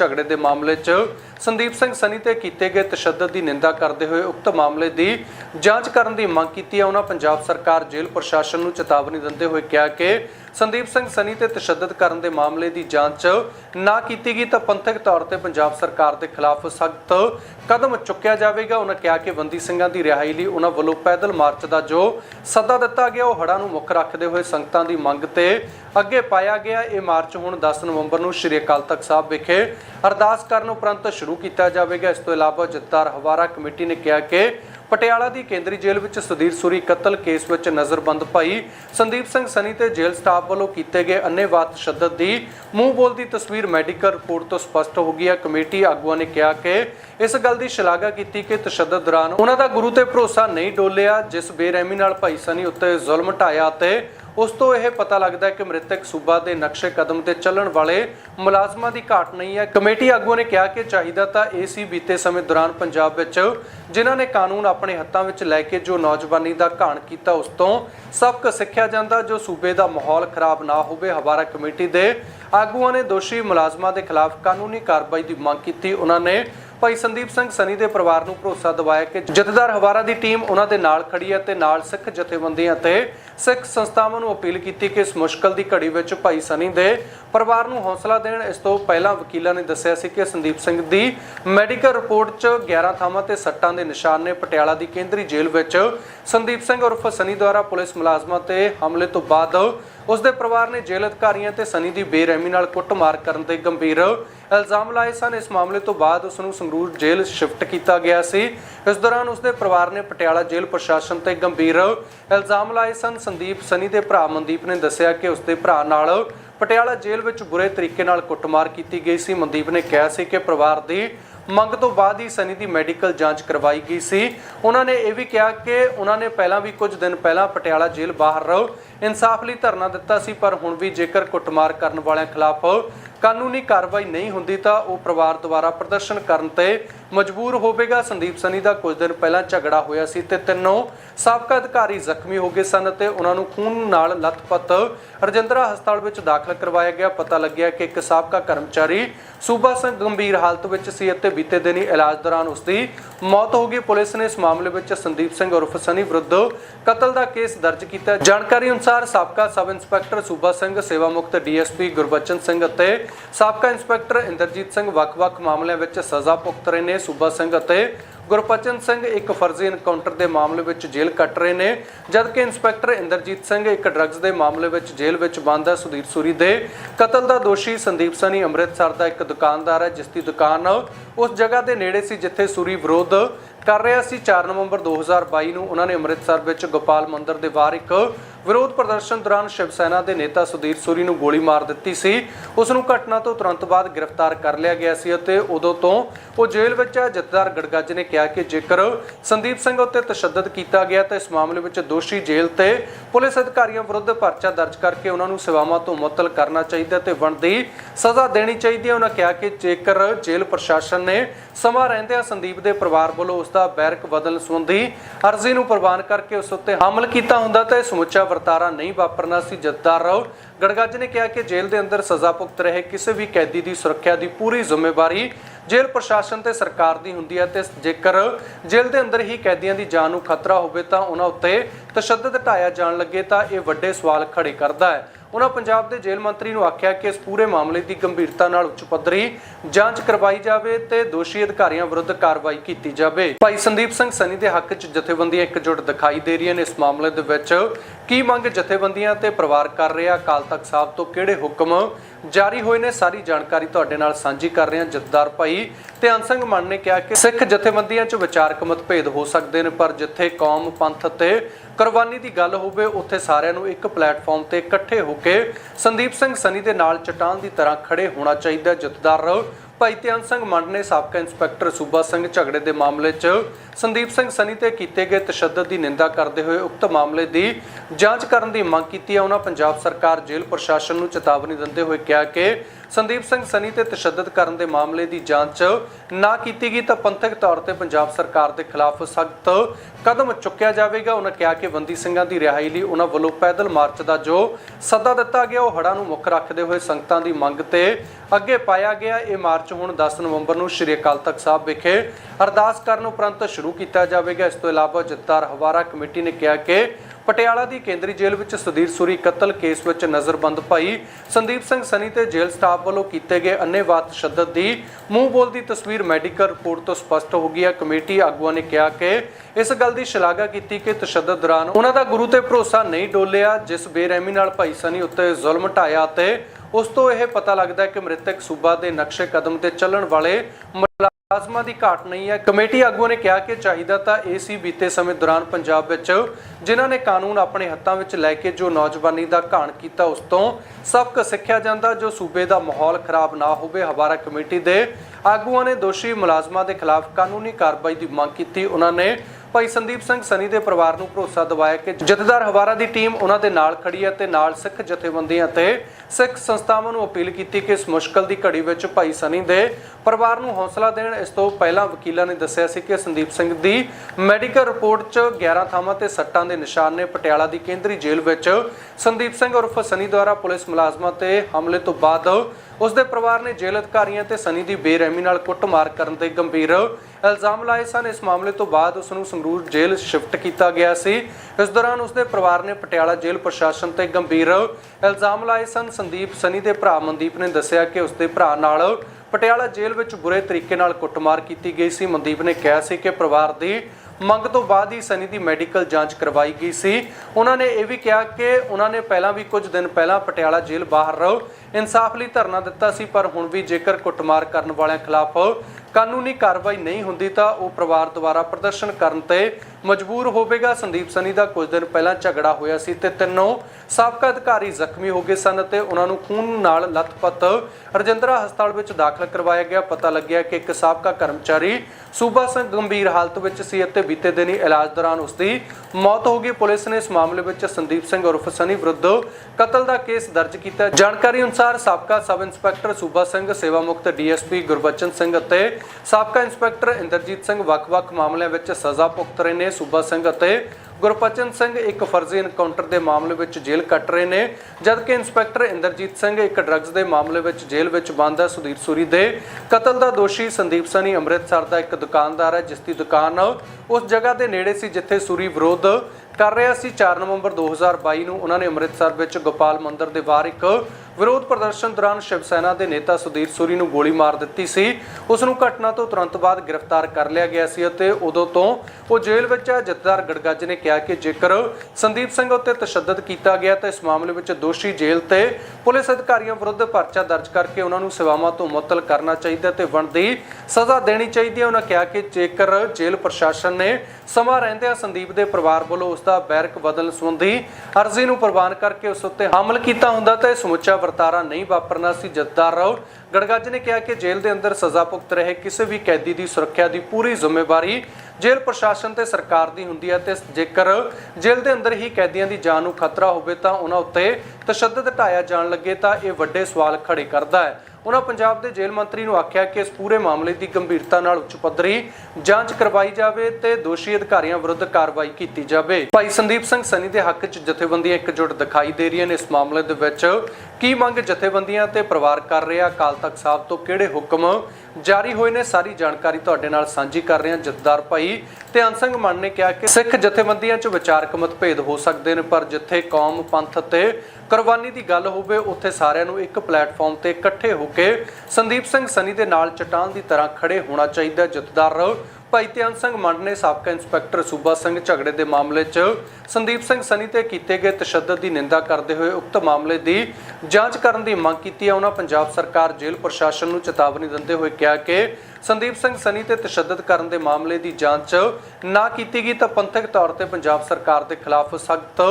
ਝਗੜੇ ਦੇ ਮਾਮਲੇ 'ਚ ਸੰਦੀਪ ਸਿੰਘ ਸਨੀ ਤੇ ਕੀਤੇ ਗਏ ਤਸ਼ੱਦਦ ਦੀ ਨਿੰਦਾ ਕਰਦੇ ਹੋਏ ਉਕਤ ਮਾਮਲੇ ਦੀ ਜਾਂਚ ਕਰਨ ਦੀ ਮੰਗ ਕੀਤੀ ਹੈ। ਉਹਨਾਂ ਪੰਜਾਬ ਸਰਕਾਰ, ਜੇਲ੍ਹ ਪ੍ਰਸ਼ਾਸਨ ਨੂੰ ਚੇਤਾਵਨੀ ਦਿੰਦੇ ਹੋਏ ਕਿਹਾ ਕਿ ਸੰਦੀਪ ਸਿੰਘ ਸਨੀ ਤੇ ਤਸ਼ੱਦਦ ਕਰਨ ਦੇ ਮਾਮਲੇ ਦੀ ਜਾਂਚ ਨਾ ਕੀਤੀ ਗਈ ਤਾਂ ਪੰਥਕ ਤੌਰ ਤੇ ਪੰਜਾਬ ਸਰਕਾਰ ਦੇ ਖਿਲਾਫ ਸਖਤ ਕਦਮ ਚੁੱਕਿਆ ਜਾਵੇਗਾ। ਉਹਨਾਂ ਕਿਹਾ ਕਿ ਬੰਦੀ ਸਿੰਘਾਂ ਦੀ ਰਿਹਾਈ ਲਈ ਉਹਨਾਂ ਵੱਲੋਂ ਪੈਦਲ ਮਾਰਚ ਦਾ ਜੋ ਸੱਦਾ ਦਿੱਤਾ ਗਿਆ, ਉਹ ਹੜ੍ਹਾਂ ਨੂੰ ਮੁੱਖ ਰੱਖਦੇ ਹੋਏ ਸੰਗਤਾਂ ਦੀ ਮੰਗ ਤੇ ਅੱਗੇ ਪਾਇਆ ਗਿਆ। ਇਹ ਮਾਰਚ ਹੁਣ 10 ਨਵੰਬਰ ਨੂੰ ਸ਼੍ਰੀ ਅਕਾਲ ਤਖਤ ਸਾਹਿਬ ਵਿਖੇ ਅਰਦਾਸ ਕਰਨ ਉਪਰੰਤ ਸ਼ੁਰੂ ਕੀਤਾ ਜਾਵੇਗਾ। ਇਸ ਤੋਂ ਇਲਾਵਾ ਜੱਤਾਰ ਹਵਾਰਾ ਕਮੇਟੀ ਨੇ ਕਿਹਾ ਕਿ ਪਟਿਆਲਾ ਦੀ ਕੇਂਦਰੀ ਜੇਲ੍ਹ ਵਿੱਚ ਸੁਧੀਰ ਸੂਰੀ ਕਤਲ ਕੇਸ ਵਿੱਚ ਨਜ਼ਰਬੰਦ ਭਾਈ ਸੰਦੀਪ ਸਿੰਘ ਸਨੀ ਤੇ ਜੇਲ੍ਹ ਸਟਾਫ ਵੱਲੋਂ ਕੀਤੇ ਗਏ ਅੰਨ੍ਹੇਵਾਹ ਤਸ਼ੱਦਦ ਦੀ ਮੂੰਹ ਬੋਲਦੀ ਤਸਵੀਰ ਮੈਡੀਕਲ ਰਿਪੋਰਟ ਤੋਂ ਸਪਸ਼ਟ ਹੋ ਗਈ ਹੈ। ਕਮੇਟੀ ਆਗੂਆਂ ਨੇ ਕਿਹਾ ਕਿ ਇਸ ਗੱਲ ਦੀ ਸ਼ਲਾਘਾ ਕੀਤੀ ਕਿ ਤਸ਼ੱਦਦ ਦੌਰਾਨ ਉਹਨਾਂ ਦਾ ਗੁਰੂ ਤੇ ਭਰੋਸਾ ਨਹੀਂ ਡੋਲਿਆ, ਜਿਸ ਬੇਰਹਿਮੀ ਨਾਲ ਭਾਈ ਸਨੀ ਉੱਤੇ ਜ਼ੁਲਮ ਢਾਇਆ ਤੇ ਉਸ ਤੋਂ ਇਹ ਪਤਾ ਲੱਗਦਾ ਹੈ ਕਿ ਮ੍ਰਿਤਕ ਸੂਬਾ ਦੇ ਨਕਸ਼ੇ ਕਦਮ ਤੇ ਚੱਲਣ ਵਾਲੇ ਮੁਲਾਜ਼ਮਾਂ ਦੀ ਘਾਟ ਨਹੀਂ ਹੈ। ਕਮੇਟੀ ਆਗੂਆਂ ਨੇ ਕਿਹਾ ਕਿ ਚਾਹੀਦਾ ਤਾਂ ਇਹ ਸੀ ਬੀਤੇ ਸਮੇਂ ਦੌਰਾਨ ਪੰਜਾਬ ਵਿੱਚ, ਜਿਨ੍ਹਾਂ ਨੇ ਕਾਨੂੰਨ ਆਪਣੇ ਹੱਥਾਂ ਵਿੱਚ ਲੈ ਕੇ ਜੋ ਨੌਜਵਾਨੀ ਦਾ ਘਾਣ ਕੀਤਾ, ਉਸ ਤੋਂ ਸਬਕ ਸਿੱਖਿਆ ਜਾਂਦਾ, ਜੋ ਸੂਬੇ ਦਾ ਮਾਹੌਲ ਖਰਾਬ ਨਾ ਹੋਵੇ, ਹਵਾਰਾ ਕਮੇਟੀ ਦੇ ਆਗੂਆਂ ਨੇ ਦੋਸ਼ੀ ਮੁਲਾਜ਼ਮਾਂ ਦੇ ਖਿਲਾਫ ਕਾਨੂੰਨੀ ਕਾਰਵਾਈ ਦੀ ਮੰਗ ਕੀਤੀ। ਉਹਨਾਂ ਨੇ ਭਾਈ ਸੰਦੀਪ ਸਿੰਘ ਸਨੀ ਦੇ ਪਰਿਵਾਰ ਨੂੰ ਭਰੋਸਾ ਦਿਵਾਇਆ ਕਿ ਜਥੇਦਾਰ ਹਵਾਰਾ ਦੀ ਟੀਮ ਉਹਨਾਂ ਦੇ ਨਾਲ ਖੜੀ ਹੈ ਤੇ ਨਾਲ ਸਿੱਖ ਜਥੇਬੰਦੀਆਂ ਤੇ ਸਿੱਖ ਸੰਸਥਾਵਾਂ ਨੂੰ ਅਪੀਲ ਕੀਤੀ ਕਿ ਇਸ ਮੁਸ਼ਕਲ ਦੀ ਘੜੀ ਵਿੱਚ ਭਾਈ ਸਨੀ ਦੇ ਪਰਿਵਾਰ ਨੂੰ ਹੌਸਲਾ ਦੇਣ। ਇਸ ਤੋਂ ਪਹਿਲਾਂ ਵਕੀਲਾਂ ਨੇ ਦੱਸਿਆ ਸੀ ਕਿ ਸੰਦੀਪ ਸਿੰਘ ਦੀ ਮੈਡੀਕਲ ਰਿਪੋਰਟ 'ਚ 11 ਥਾਵਾਂ ਤੇ ਸੱਟਾਂ ਦੇ ਨਿਸ਼ਾਨ ਨੇ। ਪਟਿਆਲਾ ਦੀ ਕੇਂਦਰੀ ਜੇਲ੍ਹ ਵਿੱਚ ਸੰਦੀਪ ਸਿੰਘ ਉਰਫ ਸਨੀ ਦੁਆਰਾ ਪੁਲਿਸ ਮੁਲਾਜ਼ਮਾਂ ਤੇ ਹਮਲੇ ਤੋਂ ਬਾਅਦ ਉਸ ਦੇ ਪਰਿਵਾਰ ਨੇ ਜੇਲ੍ਹ ਅਧਿਕਾਰੀਆਂ ਤੇ ਸਨੀ ਦੀ ਬੇਰਹਿਮੀ ਨਾਲ ਕੁੱਟਮਾਰ ਕਰਨ ਦੇ ਗੰਭੀਰ ਇਲਜ਼ਾਮ ਲਾਏ ਸਨ। ਇਸ ਮਾਮਲੇ ਤੋਂ ਬਾਅਦ ਉਸ ਨੂੰ ਸੰਗਰੂਰ ਜੇਲ੍ਹ ਸ਼ਿਫਟ ਕੀਤਾ ਗਿਆ ਸੀ। ਇਸ ਦੌਰਾਨ ਉਸ ਦੇ ਪਰਿਵਾਰ ਨੇ ਪਟਿਆਲਾ ਜੇਲ੍ਹ ਪ੍ਰਸ਼ਾਸਨ ਤੇ ਗੰਭੀਰ ਇਲਜ਼ਾਮ ਲਾਏ ਸਨ। ਸੰਦੀਪ ਸਨੀ ਦੇ ਭਰਾ ਮਨਦੀਪ ਨੇ ਦੱਸਿਆ ਕਿ ਉਸ ਦੇ ਭਰਾ ਨਾਲ ਪਟਿਆਲਾ ਜੇਲ੍ਹ ਵਿੱਚ ਬੁਰੇ ਤਰੀਕੇ ਨਾਲ ਕੁੱਟਮਾਰ ਕੀਤੀ ਗਈ ਸੀ। ਮਨਦੀਪ ਨੇ ਕਿਹਾ ਸੀ ਕਿ ਪਰਿਵਾਰ ਦੀ ਮੰਗ ਤੋਂ ਬਾਅਦ ਹੀ ਸਨੀ ਦੀ ਮੈਡੀਕਲ ਜਾਂਚ ਕਰਵਾਈ ਗਈ ਸੀ। ਉਹਨਾਂ ਨੇ ਇਹ ਵੀ ਕਿਹਾ ਕਿ ਉਹਨਾਂ ਨੇ ਪਹਿਲਾਂ ਵੀ ਕੁਝ ਦਿਨ ਪਹਿਲਾਂ ਪਟਿਆਲਾ ਜੇਲ੍ਹ ਬਾਹਰ ਰਹੋ ਇਨਸਾਫ ਲਈ ਧਰਨਾ ਦਿੱਤਾ ਸੀ, ਪਰ ਹੁਣ ਵੀ ਜੇਕਰ ਕੁੱਟਮਾਰ ਕਰਨ ਵਾਲਿਆਂ ਖਿਲਾਫ ਕਾਨੂੰਨੀ ਕਾਰਵਾਈ ਨਹੀਂ ਹੁੰਦੀ ਤਾਂ ਉਹ ਪਰਿਵਾਰ ਦੁਆਰਾ ਪ੍ਰਦਰਸ਼ਨ ਕਰਨ ਤੇ ਮਜਬੂਰ ਹੋਵੇਗਾ। ਸੰਦੀਪ ਸਨੀ ਦਾ ਕੁਝ ਦਿਨ ਪਹਿਲਾਂ ਝਗੜਾ ਹੋਇਆ ਸੀ ਤੇ ਤਿੰਨੋਂ ਸਾਬਕਾ ਅਧਿਕਾਰੀ ਜ਼ਖਮੀ ਹੋ ਗਏ ਸਨ ਤੇ ਉਹਨਾਂ ਨੂੰ ਖੂਨ ਨਾਲ ਲੱਥਪੱਥ ਰਜਿੰਦਰਾ ਹਸਪਤਾਲ ਵਿੱਚ ਦਾਖਲ ਕਰਵਾਇਆ ਗਿਆ। ਪਤਾ ਲੱਗਿਆ ਕਿ ਇੱਕ ਸਾਬਕਾ ਕਰਮਚਾਰੀ ਸੂਬਾ ਸਿੰਘ ਗੰਭੀਰ ਹਾਲਤ ਵਿੱਚ ਸੀ ਅਤੇ ਬੀਤੇ ਦਿਨੀ ਇਲਾਜ ਦੌਰਾਨ ਉਸ ਦੀ ਮੌਤ ਹੋ ਗਈ। ਪੁਲਿਸ ਨੇ ਇਸ ਮਾਮਲੇ ਵਿੱਚ ਸੰਦੀਪ ਸਿੰਘ ਉਰਫ ਸਨੀ ਵਿਰੁੱਧ ਕਤਲ ਦਾ ਕੇਸ ਦਰਜ ਕੀਤਾ। ਜਾਣਕਾਰੀ ਅਨੁਸਾਰ ਸਾਬਕਾ ਸਬ ਇੰਸਪੈਕਟਰ ਸੂਬਾ ਸਿੰਘ ਸੇਵਾ ਮੁਕਤ ਡੀਐਸਪੀ ਗੁਰਬਚਨ ਸਿੰਘ ਅਤੇ ਸਾਬਕਾ ਇੰਸਪੈਕਟਰ ਇੰਦਰਜੀਤ ਸਿੰਘ ਵੱਖ-ਵੱਖ ਮਾਮਲਿਆਂ ਵਿੱਚ ਸਜ਼ਾ ਭੁਗਤ ਰਹੇ ਨੇ। ਸੂਬਾ ਸਿੰਘ ਅਤੇ ਗੁਰਪਚਨ ਸਿੰਘ ਇੱਕ ਫਰਜ਼ੀ ਇਨਕਾਊਂਟਰ ਦੇ ਮਾਮਲੇ ਵਿੱਚ ਜੇਲ੍ਹ ਕੱਟ ਰਹੇ ਨੇ, ਜਦਕਿ ਇੰਸਪੈਕਟਰ ਇੰਦਰਜੀਤ ਸਿੰਘ ਇੱਕ ਡਰੱਗਸ ਦੇ ਮਾਮਲੇ ਵਿੱਚ ਜੇਲ੍ਹ ਵਿੱਚ ਬੰਦ ਹੈ ਸੁਧੀਰ ਸੂਰੀ ਦੇ। ਕਤਲ ਦਾ ਦੋਸ਼ੀ ਸੰਦੀਪ ਸਨੀ ਅੰਮ੍ਰਿਤਸਰ ਦਾ ਇੱਕ ਦੁਕਾਨਦਾਰ ਹੈ, ਜਿਸ ਦੀ ਦੁਕਾਨ ਉਸ ਜਗ੍ਹਾ ਦੇ ਨੇੜੇ ਸੀ ਜਿੱਥੇ ਸੂਰੀ ਵਿਰੋਧ ਕਰ ਰਿਹਾ ਸੀ। 4 ਨਵੰਬਰ 2022 ਨੂੰ ਉਹਨਾਂ ਨੇ ਅੰਮ੍ਰਿਤਸਰ ਵਿੱਚ ਗੋਪਾਲ ਮੰਦਿਰ ਦੇ ਬਾਹਰ ਇੱਕ ਵਿਰੋਧ ਪ੍ਰਦਰਸ਼ਨ ਦੌਰਾਨ ਸ਼ਿਵ ਸੈਨਾ ਦੇ ਨੇਤਾ ਸੁਧੀਰ ਸੂਰੀ ਨੂੰ ਗੋਲੀ ਮਾਰ ਦਿੱਤੀ ਸੀ। ਉਸ ਨੂੰ ਘਟਨਾ ਤੋਂ ਤੁਰੰਤ ਬਾਅਦ ਗ੍ਰਿਫਤਾਰ ਕਰ ਲਿਆ ਗਿਆ ਸੀ ਅਤੇ ਉਦੋਂ ਤੋਂ ਉਹ ਜੇਲ੍ਹ ਵਿੱਚ ਹੈ। ਜਥੇਦਾਰ ਗੜਗੱਜ ਨੇ ਕਿਹਾ ਕਿ ਜੇਕਰ ਸੰਦੀਪ ਸਿੰਘ ਉੱਤੇ ਤਸ਼ੱਦਦ ਕੀਤਾ ਗਿਆ ਤਾਂ ਇਸ ਮਾਮਲੇ ਵਿੱਚ ਦੋਸ਼ੀ ਜੇਲ੍ਹ ਤੇ ਪੁਲਿਸ ਅਧਿਕਾਰੀਆਂ ਵਿਰੁੱਧ ਪਰਚਾ ਦਰਜ ਕਰਕੇ ਉਹਨਾਂ ਨੂੰ ਸੇਵਾਵਾਂ ਤੋਂ ਮੁਅੱਤਲ ਕਰਨਾ ਚਾਹੀਦਾ ਤੇ ਬਣਦੀ ਸਜ਼ਾ ਦੇਣੀ ਚਾਹੀਦੀ ਹੈ। ਉਹਨਾਂ ਕਿਹਾ ਕਿ ਜੇਕਰ ਜੇਲ੍ਹ ਪ੍ਰਸ਼ਾਸਨ ਨੇ ਸਮਾਂ ਰਹਿੰਦਿਆਂ ਸੰਦੀਪ ਦੇ ਪਰਿਵਾਰ ਵੱਲੋਂ ਉਸ ਦਾ ਬੈਰਕ ਬਦਲ ਸੰਬੰਧੀ ਅਰਜ਼ੀ ਨੂੰ ਪ੍ਰਵਾਨ ਕਰਕੇ ਉਸ ਉੱਤੇ ਹਮਲ ਕੀਤਾ ਹੁੰਦਾ ਤਾਂ ਇਹ ਸਮੁੱਚਾ ਵਰਤਾਰਾ ਨਹੀਂ ਵਾਪਰਨਾ ਸੀ। ਜੱਦਾਰ ਗੜਗੱਜ ਨੇ ਕਿਹਾ ਕਿ ਜੇਲ੍ਹ ਦੇ ਅੰਦਰ ਸਜ਼ਾ ਭੁਗਤ ਰਹੇ ਕਿਸੇ ਵੀ ਕੈਦੀ ਦੀ ਸੁਰੱਖਿਆ ਦੀ ਪੂਰੀ ਜ਼ਿੰਮੇਵਾਰੀ ਜੇਲ੍ਹ ਪ੍ਰਸ਼ਾਸਨ ਤੇ ਸਰਕਾਰ ਦੀ ਹੁੰਦੀ ਹੈ ਤੇ ਜੇਕਰ ਜੇਲ੍ਹ ਦੇ ਅੰਦਰ ਹੀ ਕੈਦੀਆਂ ਦੀ ਜਾਨ ਨੂੰ ਖਤਰਾ ਹੋਵੇ ਤਾਂ ਉਹਨਾਂ ਉੱਤੇ ਤਸ਼ੱਦਦ ਢਾਇਆ ਜਾਣ ਲੱਗੇ ਤਾਂ ਇਹ ਵੱਡੇ ਸਵਾਲ ਖੜੇ ਕਰਦਾ ਹੈ। ਉਹਨਾਂ ਪੰਜਾਬ ਦੇ ਜੇਲ੍ਹ ਮੰਤਰੀ ਨੂੰ ਆਖਿਆ ਕਿ ਇਸ ਪੂਰੇ ਮਾਮਲੇ ਦੀ ਗੰਭੀਰਤਾ ਨਾਲ ਉੱਚ ਪੱਧਰੀ ਜਾਂਚ ਕਰਵਾਈ ਜਾਵੇ ਤੇ ਦੋਸ਼ੀ ਅਧਿਕਾਰੀਆਂ ਵਿਰੁੱਧ ਕਾਰਵਾਈ ਕੀਤੀ ਜਾਵੇ। ਭਾਈ ਸੰਦੀਪ ਸਿੰਘ ਸਨੀ ਦੇ ਹੱਕ 'ਚ ਜਥੇਬੰਦੀਆਂ ਇਕਜੁੱਟ ਦਿਖਾਈ ਦੇ ਰਹੀਆਂ ਨੇ। ਇਸ ਮਾਮਲੇ ਦੇ ਵਿੱਚ ਕੀ ਮੰਗ ਜਥੇਬੰਦੀਆਂ ਤੇ ਪਰਿਵਾਰ ਕਰ ਰਿਹਾ? ਅਕਾਲ ਤਖਤ ਸਾਹਿਬ ਤੋਂ ਕਿਹੜੇ ਹੁਕਮ ਜਾਰੀ ਹੋਏ ਨੇ। ਸਾਰੀ ਜਾਣਕਾਰੀ ਤੁਹਾਡੇ ਨਾਲ ਸਾਂਝੀ ਕਰ ਰਹੇ ਹਾਂ ਜਥੇਦਾਰ ਭਾਈ। ਧਿਆਨ ਸਿੰਘ ਮੰਨ ਨੇ ਕਿਹਾ ਕਿ ਸਿੱਖ ਜਥੇਬੰਦੀਆਂ 'ਚ ਵਿਚਾਰਕ ਮਤਭੇਦ ਹੋ ਸਕਦੇ ਨੇ, ਪਰ ਜਿੱਥੇ ਕੌਮ, ਪੰਥ ਤੇ ਕੁਰਬਾਨੀ ਦੀ ਗੱਲ ਹੋਵੇ, ਉੱਥੇ ਸਾਰਿਆਂ ਨੂੰ ਇੱਕ ਪਲੇਟਫਾਰਮ ਤੇ ਇਕੱਠੇ ਹੋ ਕੇ ਸੰਦੀਪ ਸਿੰਘ ਸਨੀ ਦੇ ਨਾਲ ਚਟਾਨ ਦੀ ਤਰ੍ਹਾਂ ਖੜੇ ਹੋਣਾ ਚਾਹੀਦਾ ਜਥੇਦਾਰ ਭਾਈ ਧਿਆਨ ਸਿੰਘ ਮੰਡ ਨੇ ਸਾਬਕਾ ਇੰਸਪੈਕਟਰ ਸੂਬਾ ਸਿੰਘ ਝਗੜੇ ਦੇ ਮਾਮਲੇ 'ਚ ਸੰਦੀਪ ਸਿੰਘ ਸਨੀ ਤੇ ਕੀਤੇ ਗਏ ਤਸ਼ੱਦਦ ਦੀ ਨਿੰਦਾ ਕਰਦੇ ਹੋਏ ਉਕਤ ਮਾਮਲੇ ਦੀ ਜਾਂਚ ਕਰਨ ਦੀ ਮੰਗ ਕੀਤੀ ਹੈ। ਉਹਨਾਂ ਪੰਜਾਬ ਸਰਕਾਰ, ਜੇਲ੍ਹ ਪ੍ਰਸ਼ਾਸਨ ਨੂੰ ਚੇਤਾਵਨੀ ਦਿੰਦੇ ਹੋਏ ਕਿਹਾ ਕਿ ਸੰਦੀਪ ਸਿੰਘ ਸਨੀ ਤੇ ਤਸ਼ੱਦਦ ਕਰਨ ਦੇ ਮਾਮਲੇ ਦੀ ਜਾਂਚ ਨਾ ਕੀਤੀ ਗਈ ਤਾਂ ਪੰਥਕ ਤੌਰ ਤੇ ਪੰਜਾਬ ਸਰਕਾਰ ਦੇ ਖਿਲਾਫ ਸਖਤ ਕਦਮ ਚੁੱਕਿਆ ਜਾਵੇਗਾ। ਉਹਨਾਂ ਕਿਹਾ ਕਿ ਬੰਦੀ ਸਿੰਘਾਂ ਦੀ ਰਿਹਾਈ ਲਈ ਉਹਨਾਂ ਵੱਲੋਂ ਪੈਦਲ ਮਾਰਚ ਦਾ ਜੋ ਸੱਦਾ ਦਿੱਤਾ ਗਿਆ, ਉਹ ਹੜ੍ਹਾਂ ਨੂੰ ਮੁੱਖ ਰੱਖਦੇ ਹੋਏ ਸੰਗਤਾਂ ਦੀ ਮੰਗ ਤੇ ਅੱਗੇ ਪਾਇਆ ਗਿਆ। ਇਹ ਮਾਰਚ ਹੁਣ 10 ਨਵੰਬਰ ਨੂੰ ਸ਼੍ਰੀ ਅਕਾਲ ਤਖਤ ਸਾਹਿਬ ਵਿਖੇ ਅਰਦਾਸ ਕਰਨ ਉਪਰੰਤ ਸ਼ੁਰੂ ਕੀਤਾ ਜਾਵੇਗਾ। ਇਸ ਤੋਂ ਇਲਾਵਾ ਜੱਤਾਰ ਹਵਾਰਾ ਕਮੇਟੀ ਨੇ ਕਿਹਾ ਕਿ ਪਟਿਆਲਾ ਦੀ ਕੇਂਦਰੀ ਜੇਲ੍ਹ ਵਿੱਚ ਸੁਧੀਰ ਸੂਰੀ ਕਤਲ ਕੇਸ ਵਿੱਚ ਨਜ਼ਰਬੰਦ ਭਾਈ ਸੰਦੀਪ ਸਿੰਘ ਸਨੀ ਤੇ ਜੇਲ੍ਹ ਸਟਾਫ ਵੱਲੋਂ ਕੀਤੇ ਗਏ ਅੰਨ੍ਹੇਵਾਹ ਤਸ਼ੱਦਦ ਦੀ ਮੂੰਹ ਬੋਲਦੀ ਤਸਵੀਰ ਮੈਡੀਕਲ ਰਿਪੋਰਟ ਤੋਂ ਸਪਸ਼ਟ ਹੋ ਗਈ ਹੈ। ਕਮੇਟੀ ਆਗੂਆਂ ਨੇ ਕਿਹਾ ਕਿ ਇਸ ਗੱਲ ਦੀ ਸ਼ਲਾਘਾ ਕੀਤੀ ਕਿ ਤਸ਼ੱਦਦ ਦੌਰਾਨ ਉਹਨਾਂ ਦਾ ਗੁਰੂ ਤੇ ਭਰੋਸਾ ਨਹੀਂ ਡੋਲਿਆ, ਜਿਸ ਬੇਰਹਿਮੀ ਨਾਲ ਭਾਈ ਸਨੀ ਉੱਤੇ ਜ਼ੁਲਮ ਢਾਇਆ ਤੇ ਉਸ ਤੋਂ ਇਹ ਪਤਾ ਲੱਗਦਾ ਹੈ ਕਿ ਮ੍ਰਿਤਕ ਸੂਬਾ ਦੇ ਨਕਸ਼ੇ ਕਦਮ ਤੇ ਚੱਲਣ ਵਾਲੇ ਮੁਲਾਜ਼ਮਾਂ ਦੀ ਘਾਟ ਨਹੀਂ ਹੈ। ਕਮੇਟੀ ਆਗੂਆਂ ਨੇ ਕਿਹਾ ਕਿ ਚਾਹੀਦਾ ਤਾਂ ਇਹ ਸੀ ਬੀਤੇ ਸਮੇਂ ਦੌਰਾਨ ਪੰਜਾਬ ਵਿੱਚ, ਜਿਨ੍ਹਾਂ ਨੇ ਕਾਨੂੰਨ ਆਪਣੇ ਹੱਥਾਂ ਵਿੱਚ ਲੈ ਕੇ ਜੋ ਨੌਜਵਾਨੀ ਦਾ ਘਾਣ ਕੀਤਾ, ਉਸ ਤੋਂ ਸਬਕ ਸਿੱਖਿਆ ਜਾਂਦਾ, ਜੋ ਸੂਬੇ ਦਾ ਮਾਹੌਲ ਖਰਾਬ ਨਾ ਹੋਵੇ, ਹਵਾਰਾ ਕਮੇਟੀ ਦੇ ਆਗੂਆਂ ਨੇ ਦੋਸ਼ੀ ਮੁਲਾਜ਼ਮਾਂ ਦੇ ਖਿਲਾਫ ਕਾਨੂੰਨੀ ਕਾਰਵਾਈ ਦੀ ਮੰਗ ਕੀਤੀ। ਉਹਨਾਂ ਨੇ ਭਾਈ ਸੰਦੀਪ ਸਿੰਘ ਸਨੀ ਦੇ ਪਰਿਵਾਰ ਨੂੰ ਭਰੋਸਾ ਦਿਵਾਇਆ ਕਿ ਜਥੇਦਾਰ ਹਵਾਰਾ ਦੀ ਟੀਮ ਉਹਨਾਂ ਦੇ ਨਾਲ ਖੜੀ ਹੈ ਤੇ ਨਾਲ ਸਿੱਖ ਜਥੇਬੰਦੀਆਂ ਤੇ ਸਿੱਖ ਸੰਸਥਾਵਾਂ ਨੂੰ ਅਪੀਲ ਕੀਤੀ ਕਿ ਇਸ ਮੁਸ਼ਕਲ ਦੀ ਘੜੀ ਵਿੱਚ ਭਾਈ ਸਨੀ ਦੇ ਪਰਿਵਾਰ ਨੂੰ ਹੌਸਲਾ ਦੇਣ। ਇਸ ਤੋਂ ਪਹਿਲਾਂ ਵਕੀਲਾਂ ਨੇ ਦੱਸਿਆ ਸੀ ਕਿ ਸੰਦੀਪ ਸਿੰਘ ਦੀ ਮੈਡੀਕਲ ਰਿਪੋਰਟ 'ਚ 11 ਥਾਵਾਂ ਤੇ ਸੱਟਾਂ ਦੇ ਨਿਸ਼ਾਨ ਨੇ ਪਟਿਆਲਾ ਦੀ ਕੇਂਦਰੀ ਜੇਲ੍ਹ ਵਿੱਚ ਸੰਦੀਪ ਸਿੰਘ ਉਰਫ ਸਨੀ ਦੁਆਰਾ ਪੁਲਿਸ ਮੁਲਾਜ਼ਮਾਂ ਤੇ ਹਮਲੇ ਤੋਂ ਬਾਅਦ ਉਸ ਦੇ ਪਰਿਵਾਰ ਨੇ ਜੇਲ੍ਹ ਅਧਿਕਾਰੀਆਂ ਤੇ ਸਨੀ ਦੀ ਬੇਰਹਿਮੀ ਨਾਲ ਕੁੱਟਮਾਰ ਕਰਨ ਦੇ ਗੰਭੀਰ ਇਲਜ਼ਾਮ ਲਾਏ ਸਨ। ਇਸ ਮਾਮਲੇ ਤੋਂ ਬਾਅਦ ਉਸ ਨੂੰ ਸੰਗਰੂਰ ਜੇਲ੍ਹ ਸ਼ਿਫਟ ਕੀਤਾ ਗਿਆ ਸੀ। ਇਸ ਦੌਰਾਨ ਉਸ ਦੇ ਪਰਿਵਾਰ ਨੇ ਪਟਿਆਲਾ ਜੇਲ੍ਹ ਪ੍ਰਸ਼ਾਸਨ ਤੇ ਗੰਭੀਰ ਇਲਜ਼ਾਮ ਲਾਏ ਸਨ। ਸੰਦੀਪ ਸਨੀ ਦੇ ਭਰਾ ਮਨਦੀਪ ਨੇ ਦੱਸਿਆ ਕਿ ਉਸ ਦੇ ਭਰਾ ਨਾਲ ਪਟਿਆਲਾ ਜੇਲ੍ਹ ਵਿੱਚ ਬੁਰੇ ਤਰੀਕੇ ਨਾਲ ਕੁੱਟਮਾਰ ਕੀਤੀ ਗਈ ਸੀ। ਮਨਦੀਪ ਨੇ ਕਿਹਾ ਸੀ ਕਿ ਪਰਿਵਾਰ ਦੀ ਮੰਗ ਤੋਂ ਬਾਅਦ ਹੀ ਸਨੀ ਦੀ ਮੈਡੀਕਲ ਜਾਂਚ ਕਰਵਾਈ ਗਈ ਸੀ। ਉਹਨਾਂ ਨੇ ਇਹ ਵੀ ਕਿਹਾ ਕਿ ਉਹਨਾਂ ਨੇ ਪਹਿਲਾਂ ਵੀ ਕੁਝ ਦਿਨ ਪਹਿਲਾਂ ਪਟਿਆਲਾ ਜੇਲ੍ਹ ਬਾਹਰ ਰਹੋ। ਇਨਸਾਫ ਲਈ ਧਰਨਾ ਦਿੱਤਾ ਸੀ, ਪਰ ਹੁਣ ਵੀ ਜੇਕਰ ਕੁੱਟਮਾਰ ਕਰਨ ਵਾਲਿਆਂ ਖਿਲਾਫ ਕਾਨੂੰਨੀ ਕਾਰਵਾਈ ਨਹੀਂ ਹੁੰਦੀ ਤਾਂ ਉਹ ਪਰਿਵਾਰ ਦੁਆਰਾ ਪ੍ਰਦਰਸ਼ਨ ਕਰਨ ਤੇ ਮਜਬੂਰ ਹੋਵੇਗਾ। ਸੰਦੀਪ ਸਨੀ ਦਾ ਕੁਝ ਦਿਨ ਪਹਿਲਾਂ ਝਗੜਾ ਹੋਇਆ ਸੀ ਤੇ ਤਿੰਨੋਂ ਸਾਬਕਾ ਅਧਿਕਾਰੀ ਜ਼ਖਮੀ ਹੋ ਗਏ ਸਨ ਤੇ ਉਹਨਾਂ ਨੂੰ ਖੂਨ ਨਾਲ ਲੱਥਪੱਥ ਰਜਿੰਦਰਾ ਹਸਪਤਾਲ ਵਿੱਚ ਦਾਖਲ ਕਰਵਾਇਆ ਗਿਆ। ਪਤਾ ਲੱਗਿਆ ਕਿ ਇੱਕ ਸਾਬਕਾ ਕਰਮਚਾਰੀ ਸੂਬਾ ਸਿੰਘ ਗੰਭੀਰ ਹਾਲਤ ਵਿੱਚ ਸੀ ਅਤੇ ਬੀਤੇ ਦਿਨੀ ਇਲਾਜ ਦੌਰਾਨ ਉਸ ਦੀ ਮੌਤ ਹੋ ਗਈ। ਪੁਲਿਸ ਨੇ ਇਸ ਮਾਮਲੇ ਵਿੱਚ ਸੰਦੀਪ ਸਿੰਘ ਉਰਫ ਸਨੀ ਵਿਰੁੱਧ ਕਤਲ ਦਾ ਕੇਸ ਦਰਜ ਕੀਤਾ। ਜਾਣਕਾਰੀ ਅਨੁਸਾਰ ਸਾਬਕਾ ਸਬ ਇੰਸਪੈਕਟਰ ਸੂਬਾ ਸਿੰਘ ਸੇਵਾ ਮੁਕਤ ਡੀਐਸਪੀ ਗੁਰਬਚਨ ਸਿੰਘ ਅਤੇ ਸਾਬਕਾ ਇੰਸਪੈਕਟਰ ਇੰਦਰਜੀਤ ਸਿੰਘ ਵੱਖ-ਵੱਖ ਮਾਮਲਿਆਂ ਵਿੱਚ ਸਜ਼ਾ ਭੁਗਤ ਰਹੇ ਨੇ। ਸੂਬਾ ਸਿੰਘ ਅਤੇ ਗੁਰਪਚਨ ਸਿੰਘ ਇੱਕ ਫਰਜ਼ੀ ਇਨਕਾਊਂਟਰ ਦੇ ਮਾਮਲੇ ਵਿੱਚ ਜੇਲ੍ਹ ਕੱਟ ਰਹੇ ਨੇ, ਜਦਕਿ ਇੰਸਪੈਕਟਰ ਇੰਦਰਜੀਤ ਸਿੰਘ ਇੱਕ ਡਰੱਗਸ ਦੇ ਮਾਮਲੇ ਵਿੱਚ ਜੇਲ੍ਹ ਵਿੱਚ ਬੰਦ ਹੈ ਸੁਧੀਰ ਸੂਰੀ ਦੇ। ਕਤਲ ਦਾ ਦੋਸ਼ੀ ਸੰਦੀਪ ਸਨੀ ਅੰਮ੍ਰਿਤਸਰ ਦਾ ਇੱਕ ਦੁਕਾਨਦਾਰ ਹੈ, ਜਿਸ ਦੀ ਦੁਕਾਨ ਉਸ ਜਗ੍ਹਾ ਦੇ ਨੇੜੇ ਸੀ ਜਿੱਥੇ ਸੂਰੀ ਵਿਰੋਧ ਕਰ ਰਿਹਾ ਸੀ। 4 ਨਵੰਬਰ 2022 ਨੂੰ ਉਹਨਾਂ ਨੇ ਅੰਮ੍ਰਿਤਸਰ ਵਿੱਚ ਗੋਪਾਲ ਮੰਦਿਰ ਦੇ ਬਾਹਰ ਇੱਕ ਵਿਰੋਧ ਪ੍ਰਦਰਸ਼ਨ ਦੌਰਾਨ ਸ਼ਿਵ ਸੈਨਾ ਦੇ ਨੇਤਾ ਸੁਧੀਰ ਸੂਰੀ ਨੂੰ ਗੋਲੀ ਮਾਰ ਦਿੱਤੀ ਸੀ। ਉਸ ਨੂੰ ਘਟਨਾ ਤੋਂ ਤੁਰੰਤ ਬਾਅਦ ਗ੍ਰਿਫਤਾਰ ਕਰ ਲਿਆ ਗਿਆ ਸੀ ਅਤੇ ਉਦੋਂ ਤੋਂ ਉਹ ਜੇਲ੍ਹ ਵਿੱਚ ਹੈ। ਜਥੇਦਾਰ ਗੜਗੱਜ ਨੇ ਕਿਹਾ ਕਿ ਜੇਕਰ ਸੰਦੀਪ ਸਿੰਘ ਉੱਤੇ ਤਸ਼ੱਦਦ ਕੀਤਾ ਗਿਆ ਤਾਂ ਇਸ ਮਾਮਲੇ ਵਿੱਚ ਦੋਸ਼ੀ ਜੇਲ੍ਹ ਤੇ ਪੁਲਿਸ ਅਧਿਕਾਰੀਆਂ ਵਿਰੁੱਧ ਪਰਚਾ ਦਰਜ ਕਰਕੇ ਉਹਨਾਂ ਨੂੰ ਸੇਵਾਵਾਂ ਤੋਂ ਮੁਅੱਤਲ ਕਰਨਾ ਚਾਹੀਦਾ ਤੇ ਬਣਦੀ ਸਜ਼ਾ ਦੇਣੀ ਚਾਹੀਦੀ ਹੈ। ਉਹਨਾਂ ਕਿਹਾ ਕਿ ਜੇਕਰ ਜੇਲ੍ਹ ਪ੍ਰਸ਼ਾਸਨ ਨੇ ਸਮਾਂ ਰਹਿੰਦਿਆਂ ਸੰਦੀਪ ਦੇ ਪਰਿਵਾਰ ਵੱਲੋਂ ਉਸ ਦਾ ਬੈਰਕ ਬਦਲਣ ਸੰਬੰਧੀ ਅਰਜ਼ੀ ਨੂੰ ਪ੍ਰਵਾਨ ਕਰਕੇ ਉਸ ਉੱਤੇ ਹਮਲ ਕੀਤਾ ਹੁੰਦਾ ਤਾਂ ਇਹ ਸਮੁੱਚਾ ਵਰਤਾਰਾ ਨਹੀਂ ਵਾਪਰਨਾ ਸੀ। ਜੱਦਾਰ ਰਾਓ ਗੜਗੱਜ ਨੇ ਕਿਹਾ ਕਿ ਜੇਲ੍ਹ ਦੇ ਅੰਦਰ ਸਜ਼ਾ ਭੁਗਤ ਰਹੇ ਕਿਸੇ ਵੀ ਕੈਦੀ ਦੀ ਸੁਰੱਖਿਆ ਦੀ ਪੂਰੀ ਜ਼ਿੰਮੇਵਾਰੀ ਜੇਲ੍ਹ ਪ੍ਰਸ਼ਾਸਨ ਤੇ ਸਰਕਾਰ ਦੀ ਹੁੰਦੀ ਹੈ ਤੇ ਜੇਕਰ ਜੇਲ੍ਹ ਦੇ ਅੰਦਰ ਹੀ ਕੈਦੀਆਂ ਦੀ ਜਾਨ ਨੂੰ ਖਤਰਾ ਹੋਵੇ ਤਾਂ ਉਹਨਾਂ ਉੱਤੇ ਤਸ਼ੱਦਦ ਢਾਇਆ ਜਾਣ ਲੱਗੇ ਤਾਂ ਇਹ ਵੱਡੇ ਸਵਾਲ ਖੜੇ ਕਰਦਾ ਹੈ। ਉਹਨਾਂ ਪੰਜਾਬ ਦੇ ਜੇਲ੍ਹ ਮੰਤਰੀ ਨੂੰ ਆਖਿਆ ਕਿ ਇਸ ਪੂਰੇ ਮਾਮਲੇ ਦੀ ਗੰਭੀਰਤਾ ਨਾਲ ਉੱਚ ਪੱਧਰੀ ਜਾਂਚ ਕਰਵਾਈ ਜਾਵੇ ਤੇ ਦੋਸ਼ੀ ਅਧਿਕਾਰੀਆਂ ਵਿਰੁੱਧ ਕਾਰਵਾਈ ਕੀਤੀ ਜਾਵੇ। ਭਾਈ ਸੰਦੀਪ ਸਿੰਘ ਸਨੀ ਦੇ ਹੱਕ 'ਚ ਜਥੇਬੰਦੀਆਂ ਇਕਜੁੱਟ ਦਿਖਾਈ ਦੇ ਰਹੀਆਂ ਨੇ ਇਸ ਮਾਮਲੇ ਦੇ ਵਿੱਚ। ਕੀ ਮੰਗ ਜਥੇਬੰਦੀਆਂ ਤੇ ਪਰਿਵਾਰ ਕਰ ਰਿਹਾ ਅਕਾਲ ਤਖਤ ਸਾਹਿਬ ਤੋਂ ਕਿਹੜੇ ਹੁਕਮ ਜਾਰੀ ਹੋਏ ਨੇ? ਸਾਰੀ ਜਾਣਕਾਰੀ ਤੁਹਾਡੇ ਨਾਲ ਸਾਂਝੀ ਕਰ ਰਹੇ ਹਾਂ ਜਥੇਦਾਰ ਭਾਈ। ਧਿਆਨ ਸਿੰਘ ਮਨ ਨੇ ਕਿਹਾ ਕਿ ਸਿੱਖ ਜਥੇਬੰਦੀਆਂ 'ਚ ਵਿਚਾਰਕ ਮਤਭੇਦ ਹੋ ਸਕਦੇ ਨੇ, ਪਰ ਜਿੱਥੇ ਕੌਮ ਪੰਥ ਤੇ ਕੁਰਬਾਨੀ ਦੀ ਗੱਲ ਹੋਵੇ, ਉੱਥੇ ਸਾਰਿਆਂ ਨੂੰ ਇੱਕ ਪਲੇਟਫਾਰਮ ਤੇ ਇਕੱਠੇ ਹੋ ਕੇ ਸੰਦੀਪ ਸਿੰਘ ਸਨੀ ਦੇ ਨਾਲ ਚਟਾਨ ਦੀ ਤਰ੍ਹਾਂ ਖੜੇ ਹੋਣਾ ਚਾਹੀਦਾ ਜਥੇਦਾਰ ਭਾਈ ਧਿਆਨ ਸਿੰਘ ਮੰਡ ਨੇ ਸਾਬਕਾ ਇੰਸਪੈਕਟਰ ਸੂਬਾ ਸਿੰਘ ਝਗੜੇ ਦੇ ਮਾਮਲੇ 'ਚ ਸੰਦੀਪ ਸਿੰਘ ਸਨੀ ਤੇ ਕੀਤੇ ਗਏ ਤਸ਼ੱਦਦ ਦੀ ਨਿੰਦਾ ਕਰਦੇ ਹੋਏ ਉਕਤ ਮਾਮਲੇ ਦੀ ਜਾਂਚ ਕਰਨ ਦੀ ਮੰਗ ਕੀਤੀ ਹੈ। ਉਹਨਾਂ ਪੰਜਾਬ ਸਰਕਾਰ, ਜੇਲ੍ਹ ਪ੍ਰਸ਼ਾਸਨ ਨੂੰ ਚੇਤਾਵਨੀ ਦਿੰਦੇ ਹੋਏ ਕਿਹਾ ਕਿ ਸੰਦੀਪ ਸਿੰਘ ਸਨੀ ਤੇ ਤਸ਼ੱਦਦ ਕਰਨ ਦੇ ਮਾਮਲੇ ਦੀ ਜਾਂਚ ਨਾ ਕੀਤੀ ਗਈ ਤਾਂ ਪੰਥਕ ਤੌਰ ਤੇ ਪੰਜਾਬ ਸਰਕਾਰ ਦੇ ਖਿਲਾਫ ਸਖਤ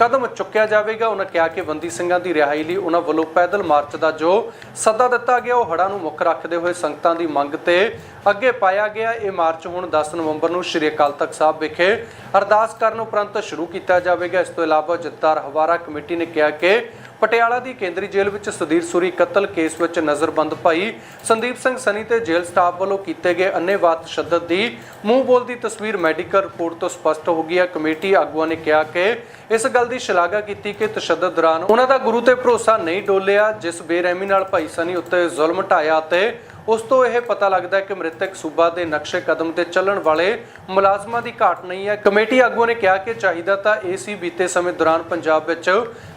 ਕਦਮ ਚੁੱਕਿਆ ਜਾਵੇਗਾ। ਉਹਨਾਂ ਕਿਹਾ ਕਿ ਬੰਦੀ ਸਿੰਘਾਂ ਦੀ ਰਿਹਾਈ ਲਈ ਉਹਨਾਂ ਵੱਲੋਂ ਪੈਦਲ ਮਾਰਚ ਦਾ ਜੋ ਸੱਦਾ ਦਿੱਤਾ ਗਿਆ, ਉਹ ਹੜ੍ਹਾਂ ਨੂੰ ਮੁੱਖ ਰੱਖਦੇ ਹੋਏ ਸੰਗਤਾਂ ਦੀ ਮੰਗ ਤੇ ਅੱਗੇ ਪਾਇਆ ਗਿਆ। ਇਹ ਮਾਰਚ ਹੁਣ 10 ਨਵੰਬਰ ਨੂੰ ਸ਼੍ਰੀ ਅਕਾਲ ਤਖਤ ਸਾਹਿਬ ਵਿਖੇ ਅਰਦਾਸ ਕਰਨ ਉਪਰੰਤ ਸ਼ੁਰੂ ਕੀਤਾ ਜਾਵੇਗਾ। ਇਸ ਤੋਂ ਇਲਾਵਾ ਜੱਤਾਰ ਹਵਾਰਾ ਕਮੇਟੀ ਨੇ ਕਿਹਾ ਕਿ ਪਟਿਆਲਾ ਦੀ ਕੇਂਦਰੀ ਜੇਲ੍ਹ ਵਿੱਚ ਸੁਧੀਰ ਸੂਰੀ ਕਤਲ ਕੇਸ ਵਿੱਚ ਨਜ਼ਰਬੰਦ ਭਾਈ ਸੰਦੀਪ ਸਿੰਘ ਸਨੀ ਤੇ ਜੇਲ੍ਹ ਸਟਾਫ ਵੱਲੋਂ ਕੀਤੇ ਗਏ ਅੰਨ੍ਹੇਵਾਹ ਤਸ਼ੱਦਦ ਦੀ ਮੂੰਹ ਬੋਲਦੀ ਤਸਵੀਰ ਮੈਡੀਕਲ ਰਿਪੋਰਟ ਤੋਂ ਸਪਸ਼ਟ ਹੋ ਗਈ ਹੈ। ਕਮੇਟੀ ਆਗੂਆਂ ਨੇ ਕਿਹਾ ਕਿ ਇਸ ਗੱਲ ਦੀ ਸ਼ਲਾਘਾ ਕੀਤੀ ਕਿ ਤਸ਼ੱਦਦ ਦੌਰਾਨ ਉਹਨਾਂ ਦਾ ਗੁਰੂ ਤੇ ਭਰੋਸਾ ਨਹੀਂ ਡੋਲਿਆ, ਜਿਸ ਬੇਰਹਿਮੀ ਨਾਲ ਭਾਈ ਸਨੀ ਉੱਤੇ ਜ਼ੁਲਮ ਢਾਇਆ ਤੇ ਉਸ ਤੋਂ ਇਹ ਪਤਾ ਲੱਗਦਾ ਹੈ ਕਿ ਮ੍ਰਿਤਕ ਸੂਬਾ ਦੇ ਨਕਸ਼ੇ ਕਦਮ ਤੇ ਚੱਲਣ ਵਾਲੇ ਮੁਲਾਜ਼ਮਾਂ ਦੀ ਘਾਟ ਨਹੀਂ ਹੈ। ਕਮੇਟੀ ਆਗੂਆਂ ਨੇ ਕਿਹਾ ਕਿ ਚਾਹੀਦਾ ਤਾਂ ਇਹ ਸੀ ਬੀਤੇ ਸਮੇਂ ਦੌਰਾਨ ਪੰਜਾਬ ਵਿੱਚ,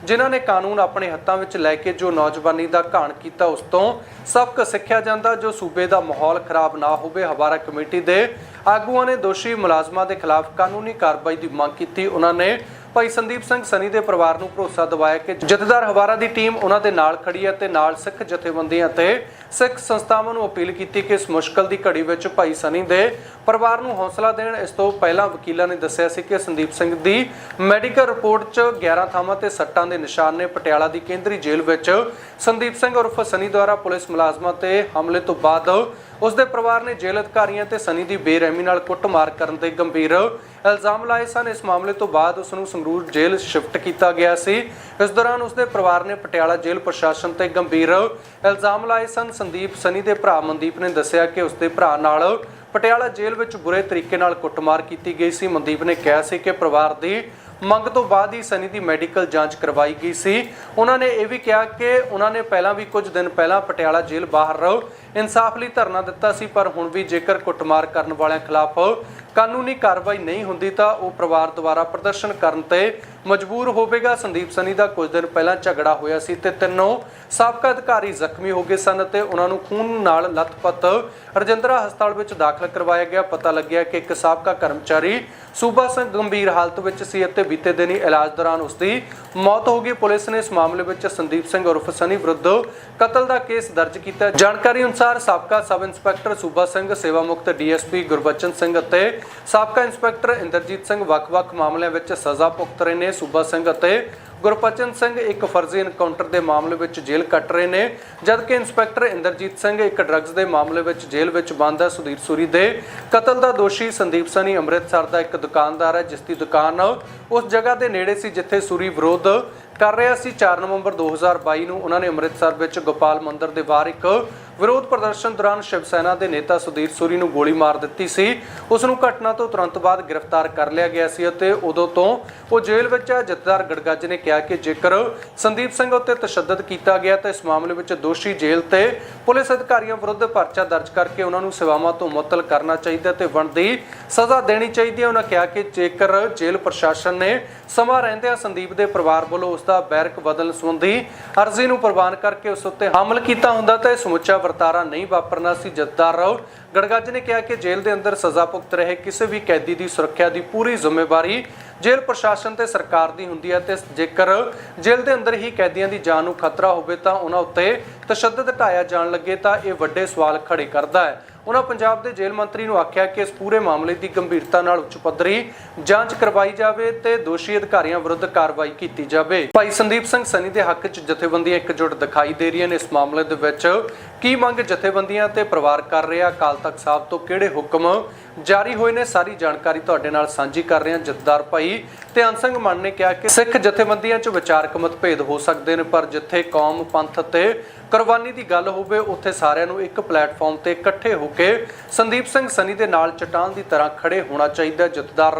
ਜਿਨ੍ਹਾਂ ਨੇ ਕਾਨੂੰਨ ਆਪਣੇ ਹੱਥਾਂ ਵਿੱਚ ਲੈ ਕੇ ਜੋ ਨੌਜਵਾਨੀ ਦਾ ਘਾਣ ਕੀਤਾ, ਉਸ ਤੋਂ ਸਬਕ ਸਿੱਖਿਆ ਜਾਂਦਾ, ਜੋ ਸੂਬੇ ਦਾ ਮਾਹੌਲ ਖਰਾਬ ਨਾ ਹੋਵੇ, ਹਵਾਰਾ ਕਮੇਟੀ ਦੇ ਆਗੂਆਂ ਨੇ ਦੋਸ਼ੀ ਮੁਲਾਜ਼ਮਾਂ ਦੇ ਖਿਲਾਫ ਕਾਨੂੰਨੀ ਕਾਰਵਾਈ ਦੀ ਮੰਗ ਕੀਤੀ। ਉਹਨਾਂ ਨੇ ਭਾਈ ਸੰਦੀਪ ਸਿੰਘ ਸਨੀ ਦੇ ਪਰਿਵਾਰ ਨੂੰ ਭਰੋਸਾ ਦਿਵਾਇਆ ਕਿ ਜਥੇਦਾਰ ਹਵਾਰਾ ਦੀ ਟੀਮ ਉਹਨਾਂ ਦੇ ਨਾਲ ਖੜੀ ਹੈ ਤੇ ਨਾਲ ਸਿੱਖ ਜਥੇਬੰਦੀਆਂ ਤੇ ਸਿੱਖ ਸੰਸਥਾਵਾਂ ਨੂੰ ਅਪੀਲ ਕੀਤੀ ਕਿ ਇਸ ਮੁਸ਼ਕਲ ਦੀ ਘੜੀ ਵਿੱਚ ਭਾਈ ਸਨੀ ਦੇ ਪਰਿਵਾਰ ਨੂੰ ਹੌਸਲਾ ਦੇਣ। ਇਸ ਤੋਂ ਪਹਿਲਾਂ ਵਕੀਲਾਂ ਨੇ ਦੱਸਿਆ ਸੀ ਕਿ ਸੰਦੀਪ ਸਿੰਘ ਦੀ ਮੈਡੀਕਲ ਰਿਪੋਰਟ 'ਚ 11 ਥਾਵਾਂ ਤੇ ਸੱਟਾਂ ਦੇ ਨਿਸ਼ਾਨ ਨੇ ਪਟਿਆਲਾ ਦੀ ਕੇਂਦਰੀ ਜੇਲ੍ਹ ਵਿੱਚ ਸੰਦੀਪ ਸਿੰਘ ਉਰਫ ਸਨੀ ਦੁਆਰਾ ਪੁਲਿਸ ਮੁਲਾਜ਼ਮਾਂ ਤੇ ਹਮਲੇ ਤੋਂ ਬਾਅਦ ਉਸ ਦੇ ਪਰਿਵਾਰ ਨੇ ਜੇਲ੍ਹ ਅਧਿਕਾਰੀਆਂ ਤੇ ਸਨੀ ਦੀ ਬੇਰਹਿਮੀ ਨਾਲ ਕੁੱਟਮਾਰ ਕਰਨ ਦੇ ਗੰਭੀਰ ਇਲਜ਼ਾਮ ਲਾਏ ਸਨ। ਇਸ ਮਾਮਲੇ ਤੋਂ ਬਾਅਦ ਉਸ ਨੂੰ ਸੰਗਰੂਰ ਜੇਲ੍ਹ ਸ਼ਿਫਟ ਕੀਤਾ ਗਿਆ ਸੀ। ਇਸ ਦੌਰਾਨ ਉਸ ਦੇ ਪਰਿਵਾਰ ਨੇ ਪਟਿਆਲਾ ਜੇਲ੍ਹ ਪ੍ਰਸ਼ਾਸਨ ਤੇ ਗੰਭੀਰ ਇਲਜ਼ਾਮ ਲਾਏ ਸਨ। ਸੰਦੀਪ, ਸਨੀ ਦੇ ਭਰਾ ਮਨਦੀਪ ਨੇ ਦੱਸਿਆ ਕਿ ਉਸ ਦੇ ਭਰਾ ਨਾਲ ਪਟਿਆਲਾ ਜੇਲ੍ਹ ਵਿੱਚ ਬੁਰੇ ਤਰੀਕੇ ਨਾਲ ਕੁੱਟਮਾਰ ਕੀਤੀ ਗਈ ਸੀ। ਮਨਦੀਪ ਨੇ ਕਿਹਾ ਸੀ ਕਿ ਪਰਿਵਾਰ ਦੀ ਮੰਗ ਤੋਂ ਬਾਅਦ ਹੀ ਸਨੀ ਦੀ ਮੈਡੀਕਲ ਜਾਂਚ ਕਰਵਾਈ ਗਈ ਸੀ। ਉਹਨਾਂ ਨੇ ਇਹ ਵੀ ਕਿਹਾ ਕਿ ਉਹਨਾਂ ਨੇ ਪਹਿਲਾਂ ਵੀ ਕੁਝ ਦਿਨ ਪਹਿਲਾਂ ਪਟਿਆਲਾ ਜੇਲ੍ਹ ਬਾਹਰ ਰਹੋ। ਇਨਸਾਫ ਲਈ ਧਰਨਾ ਦਿੱਤਾ ਸੀ, ਪਰ ਹੁਣ ਵੀ ਜੇਕਰ ਕੁੱਟਮਾਰ ਕਰਨ ਵਾਲਿਆਂ ਖਿਲਾਫ ਕਾਨੂੰਨੀ ਕਾਰਵਾਈ ਨਹੀਂ ਹੁੰਦੀ ਤਾਂ ਉਹ ਪਰਿਵਾਰ ਦੁਆਰਾ ਪ੍ਰਦਰਸ਼ਨ ਕਰਨ ਤੇ ਮਜਬੂਰ ਹੋਵੇਗਾ। ਸੰਦੀਪ ਸਨੀ ਦਾ ਕੁਝ ਦਿਨ ਪਹਿਲਾਂ ਝਗੜਾ ਹੋਇਆ ਸੀ ਤੇ ਤਿੰਨੋਂ ਸਾਬਕਾ ਅਧਿਕਾਰੀ ਜ਼ਖਮੀ ਹੋ ਗਏ ਸਨ ਤੇ ਉਹਨਾਂ ਨੂੰ ਖੂਨ ਨਾਲ ਲੱਥਪੱਥ ਰਜਿੰਦਰਾ ਹਸਪਤਾਲ ਵਿੱਚ ਦਾਖਲ ਕਰਵਾਇਆ ਗਿਆ। ਪਤਾ ਲੱਗਿਆ ਕਿ ਇੱਕ ਸਾਬਕਾ ਕਰਮਚਾਰੀ ਸੂਬਾ ਸਿੰਘ ਗੰਭੀਰ ਹਾਲਤ ਵਿੱਚ ਸੀ ਅਤੇ ਬੀਤੇ ਦਿਨੀ ਇਲਾਜ ਦੌਰਾਨ ਉਸ ਦੀ ਮੌਤ ਹੋ ਗਈ। ਪੁਲਿਸ ਨੇ ਇਸ ਮਾਮਲੇ ਵਿੱਚ ਸੰਦੀਪ ਸਿੰਘ ਉਰਫ ਸਨੀ ਵਿਰੁੱਧ ਕਤਲ ਦਾ ਕੇਸ ਦਰਜ ਕੀਤਾ। ਜਾਣਕਾਰੀ ਅਨੁਸਾਰ ਸਾਬਕਾ ਸਬ ਇੰਸਪੈਕਟਰ ਸੂਬਾ ਸਿੰਘ ਸੇਵਾ ਮੁਕਤ ਡੀਐਸਪੀ ਗੁਰਬਚਨ ਸਿੰਘ ਅਤੇ ਸਾਬਕਾ ਇੰਸਪੈਕਟਰ ਇੰਦਰਜੀਤ ਸਿੰਘ ਵੱਖ-ਵੱਖ ਮਾਮਲਿਆਂ ਵਿੱਚ ਸਜ਼ਾ ਭੁਗਤ ਰਹੇ ਨੇ। ਸੂਬਾ ਸਿੰਘ ਅਤੇ ਗੁਰਪਚਨ ਸਿੰਘ ਇੱਕ ਫਰਜ਼ੀ ਐਨਕਾਊਂਟਰ ਦੇ ਮਾਮਲੇ ਵਿੱਚ ਜੇਲ੍ਹ ਕੱਟ ਰਹੇ ਨੇ। ਜਦਕਿ ਇੰਸਪੈਕਟਰ ਇੰਦਰਜੀਤ ਸਿੰਘ ਇੱਕ ਡਰੱਗਸ ਦੇ ਮਾਮਲੇ ਵਿੱਚ ਜੇਲ੍ਹ ਵਿੱਚ ਬੰਦ ਹੈ। ਸੁਧੀਰ ਸੂਰੀ ਦੇ ਕਤਲ ਦਾ ਦੋਸ਼ੀ ਸੰਦੀਪ ਸਨੀ ਅੰਮ੍ਰਿਤਸਰ ਦਾ ਇੱਕ ਦੁਕਾਨਦਾਰ ਹੈ, ਜਿਸ ਦੀ ਦੁਕਾਨ ਉਸ ਜਗ੍ਹਾ ਦੇ ਨੇੜੇ ਸੀ, ਜਿੱਥੇ ਸੂਰੀ ਵਿਰੋਧ ਕਰ ਰਿਹਾ ਸੀ 4 ਨਵੰਬਰ 2022 ਨੂੰ। ਉਹਨਾਂ ਨੇ ਅੰਮ੍ਰਿਤਸਰ ਵਿੱਚ ਗੋਪਾਲ ਮੰਦਿਰ ਦੇ ਬਾਹਰ ਇੱਕ ਵਿਰੋਧ ਪ੍ਰਦਰਸ਼ਨ ਦੌਰਾਨ ਸ਼ਿਵ ਸੈਨਾ ਦੇ ਨੇਤਾ ਸੁਧੀਰ ਸੂਰੀ ਨੂੰ ਗੋਲੀ ਮਾਰ ਦਿੱਤੀ ਸੀ। ਉਸ ਨੂੰ ਘਟਨਾ ਤੋਂ ਤੁਰੰਤ ਬਾਅਦ ਗ੍ਰਿਫਤਾਰ ਕਰ ਲਿਆ ਗਿਆ ਸੀ ਅਤੇ ਉਦੋਂ ਤੋਂ ਉਹ ਜੇਲ੍ਹ ਵਿੱਚ ਹੈ। ਜਥੇਦਾਰ ਗੜਗੱਜ ਨੇ ਕਿਹਾ ਕਿ ਜੇਕਰ ਸੰਦੀਪ ਸਿੰਘ ਉੱਤੇ ਤਸ਼ੱਦਦ ਕੀਤਾ ਗਿਆ ਤਾਂ ਇਸ ਮਾਮਲੇ ਵਿੱਚ ਦੋਸ਼ੀ ਜੇਲ੍ਹ ਤੇ ਪੁਲਿਸ ਅਧਿਕਾਰੀਆਂ ਵਿਰੁੱਧ ਪਰਚਾ ਦਰਜ ਕਰਕੇ ਉਹਨਾਂ ਨੂੰ ਸੇਵਾਵਾਂ ਤੋਂ ਮੁਅੱਤਲ ਕਰਨਾ ਚਾਹੀਦਾ ਤੇ ਬਣਦੀ ਸਜ਼ਾ ਦੇਣੀ ਚਾਹੀਦੀ ਹੈ। ਉਹਨਾਂ ਕਿਹਾ ਕਿ ਜੇਕਰ ਜੇਲ੍ਹ ਪ੍ਰਸ਼ਾਸਨ ਨੇ ਸਮਾਂ ਰਹਿੰਦਿਆਂ ਸੰਦੀਪ ਦੇ ਪਰਿਵਾਰ ਵੱਲੋਂ ਉਸ ਦਾ ਬੈਰਕ ਬਦਲ ਸੰਬੰਧੀ ਅਰਜ਼ੀ ਨੂੰ ਪ੍ਰਵਾਨ ਕਰਕੇ ਉਸ ਉੱਤੇ ਹਮਲ ਕੀਤਾ ਹੁੰਦਾ ਤਾਂ ਇਹ ਸਮੁੱਚਾ ਵਰਤਾਰਾ ਨਹੀਂ ਵਾਪਰਨਾ ਸੀ ਜੱਦਾਰ ਰਾਓ ਗੜਗੱਜ ਨੇ ਕਿਹਾ ਕਿ ਜੇਲ੍ਹ ਦੇ ਅੰਦਰ ਸਜ਼ਾ ਭੁਗਤ ਰਹੇ ਕਿਸੇ ਵੀ ਕੈਦੀ ਦੀ ਸੁਰੱਖਿਆ ਦੀ ਪੂਰੀ ਜ਼ਿੰਮੇਵਾਰੀ ਜੇਲ੍ਹ ਪ੍ਰਸ਼ਾਸਨ ਤੇ ਸਰਕਾਰ ਦੀ ਹੁੰਦੀ ਹੈ ਤੇ ਜੇਕਰ ਜੇਲ੍ਹ ਦੇ ਅੰਦਰ ਹੀ ਕੈਦੀਆਂ ਦੀ ਜਾਨ ਨੂੰ ਖਤਰਾ ਹੋਵੇ ਤਾਂ ਉਹਨਾਂ ਉੱਤੇ ਤਸ਼ੱਦਦ ਢਾਇਆ ਜਾਣ ਲੱਗੇ ਤਾਂ ਇਹ ਵੱਡੇ ਸਵਾਲ ਖੜੇ ਕਰਦਾ ਹੈ। ਉਹਨਾਂ ਪੰਜਾਬ ਦੇ ਜੇਲ੍ਹ ਮੰਤਰੀ ਨੂੰ ਆਖਿਆ ਕਿ ਇਸ ਪੂਰੇ ਮਾਮਲੇ ਦੀ ਗੰਭੀਰਤਾ ਨਾਲ ਉੱਚ ਪੱਧਰੀ ਜਾਂਚ ਕਰਵਾਈ ਜਾਵੇ ਤੇ ਦੋਸ਼ੀ ਅਧਿਕਾਰੀਆਂ ਵਿਰੁੱਧ ਕਾਰਵਾਈ ਕੀਤੀ ਜਾਵੇ। ਭਾਈ ਸੰਦੀਪ ਸਿੰਘ ਸਨੀ ਦੇ ਹੱਕ 'ਚ ਜਥੇਬੰਦੀਆਂ ਇਕਜੁੱਟ ਦਿਖਾਈ ਦੇ ਰਹੀਆਂ ਨੇ ਇਸ ਮਾਮਲੇ ਦੇ ਵਿੱਚ। ਕੀ ਮੰਗ ਜਥੇਬੰਦੀਆਂ ਤੇ ਪਰਿਵਾਰ ਕਰ ਰਿਹਾ? ਅਕਾਲ ਤਖਤ ਸਾਹਿਬ ਤੋਂ ਕਿਹੜੇ ਹੁਕਮ ਜਾਰੀ ਹੋਏ ਨੇ? ਸਾਰੀ ਜਾਣਕਾਰੀ ਤੁਹਾਡੇ ਨਾਲ ਸਾਂਝੀ ਕਰ ਰਹੇ ਹਾਂ ਜਥੇਦਾਰ ਭਾਈ ਧਿਆਨ ਸਿੰਘ ਮੰਨ ਨੇ ਕਿਹਾ ਕਿ ਸਿੱਖ ਜਥੇਬੰਦੀਆਂ 'ਚ ਵਿਚਾਰਕ ਮਤਭੇਦ ਹੋ ਸਕਦੇ ਨੇ, ਪਰ ਜਿੱਥੇ ਕੌਮ, ਪੰਥ ਤੇ ਕੁਰਬਾਨੀ ਦੀ ਗੱਲ ਹੋਵੇ, ਉੱਥੇ ਸਾਰਿਆਂ ਨੂੰ ਇੱਕ ਪਲੇਟਫਾਰਮ ਤੇ ਇਕੱਠੇ ਹੋ ਕੇ ਸੰਦੀਪ ਸਿੰਘ ਸਨੀ ਦੇ ਨਾਲ ਚਟਾਨ ਦੀ ਤਰ੍ਹਾਂ ਖੜੇ ਹੋਣਾ ਚਾਹੀਦਾ ਜਥੇਦਾਰ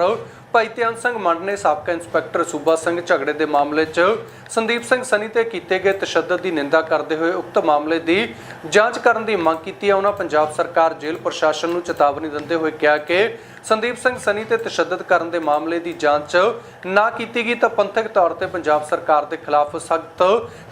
ਭਾਈ ਧਿਆਨ ਸਿੰਘ ਮੰਡ ਨੇ ਸਾਬਕਾ ਇੰਸਪੈਕਟਰ ਸੂਬਾ ਸਿੰਘ ਝਗੜੇ ਦੇ ਮਾਮਲੇ 'ਚ ਸੰਦੀਪ ਸਿੰਘ ਸਨੀ ਤੇ ਕੀਤੇ ਗਏ ਤਸ਼ੱਦਦ ਦੀ ਨਿੰਦਾ ਕਰਦੇ ਹੋਏ ਉਕਤ ਮਾਮਲੇ ਦੀ ਜਾਂਚ ਕਰਨ ਦੀ ਮੰਗ ਕੀਤੀ ਹੈ। ਉਹਨਾਂ ਪੰਜਾਬ ਸਰਕਾਰ, ਜੇਲ੍ਹ ਪ੍ਰਸ਼ਾਸਨ ਨੂੰ ਚੇਤਾਵਨੀ ਦਿੰਦੇ ਹੋਏ ਕਿਹਾ ਕਿ ਸੰਦੀਪ ਸਿੰਘ ਸਨੀ ਤੇ ਤਸ਼ੱਦਦ ਕਰਨ ਦੇ ਮਾਮਲੇ ਦੀ ਜਾਂਚ ਨਾ ਕੀਤੀ ਗਈ ਤਾਂ ਪੰਥਕ ਤੌਰ ਤੇ ਪੰਜਾਬ ਸਰਕਾਰ ਦੇ ਖਿਲਾਫ ਸਖਤ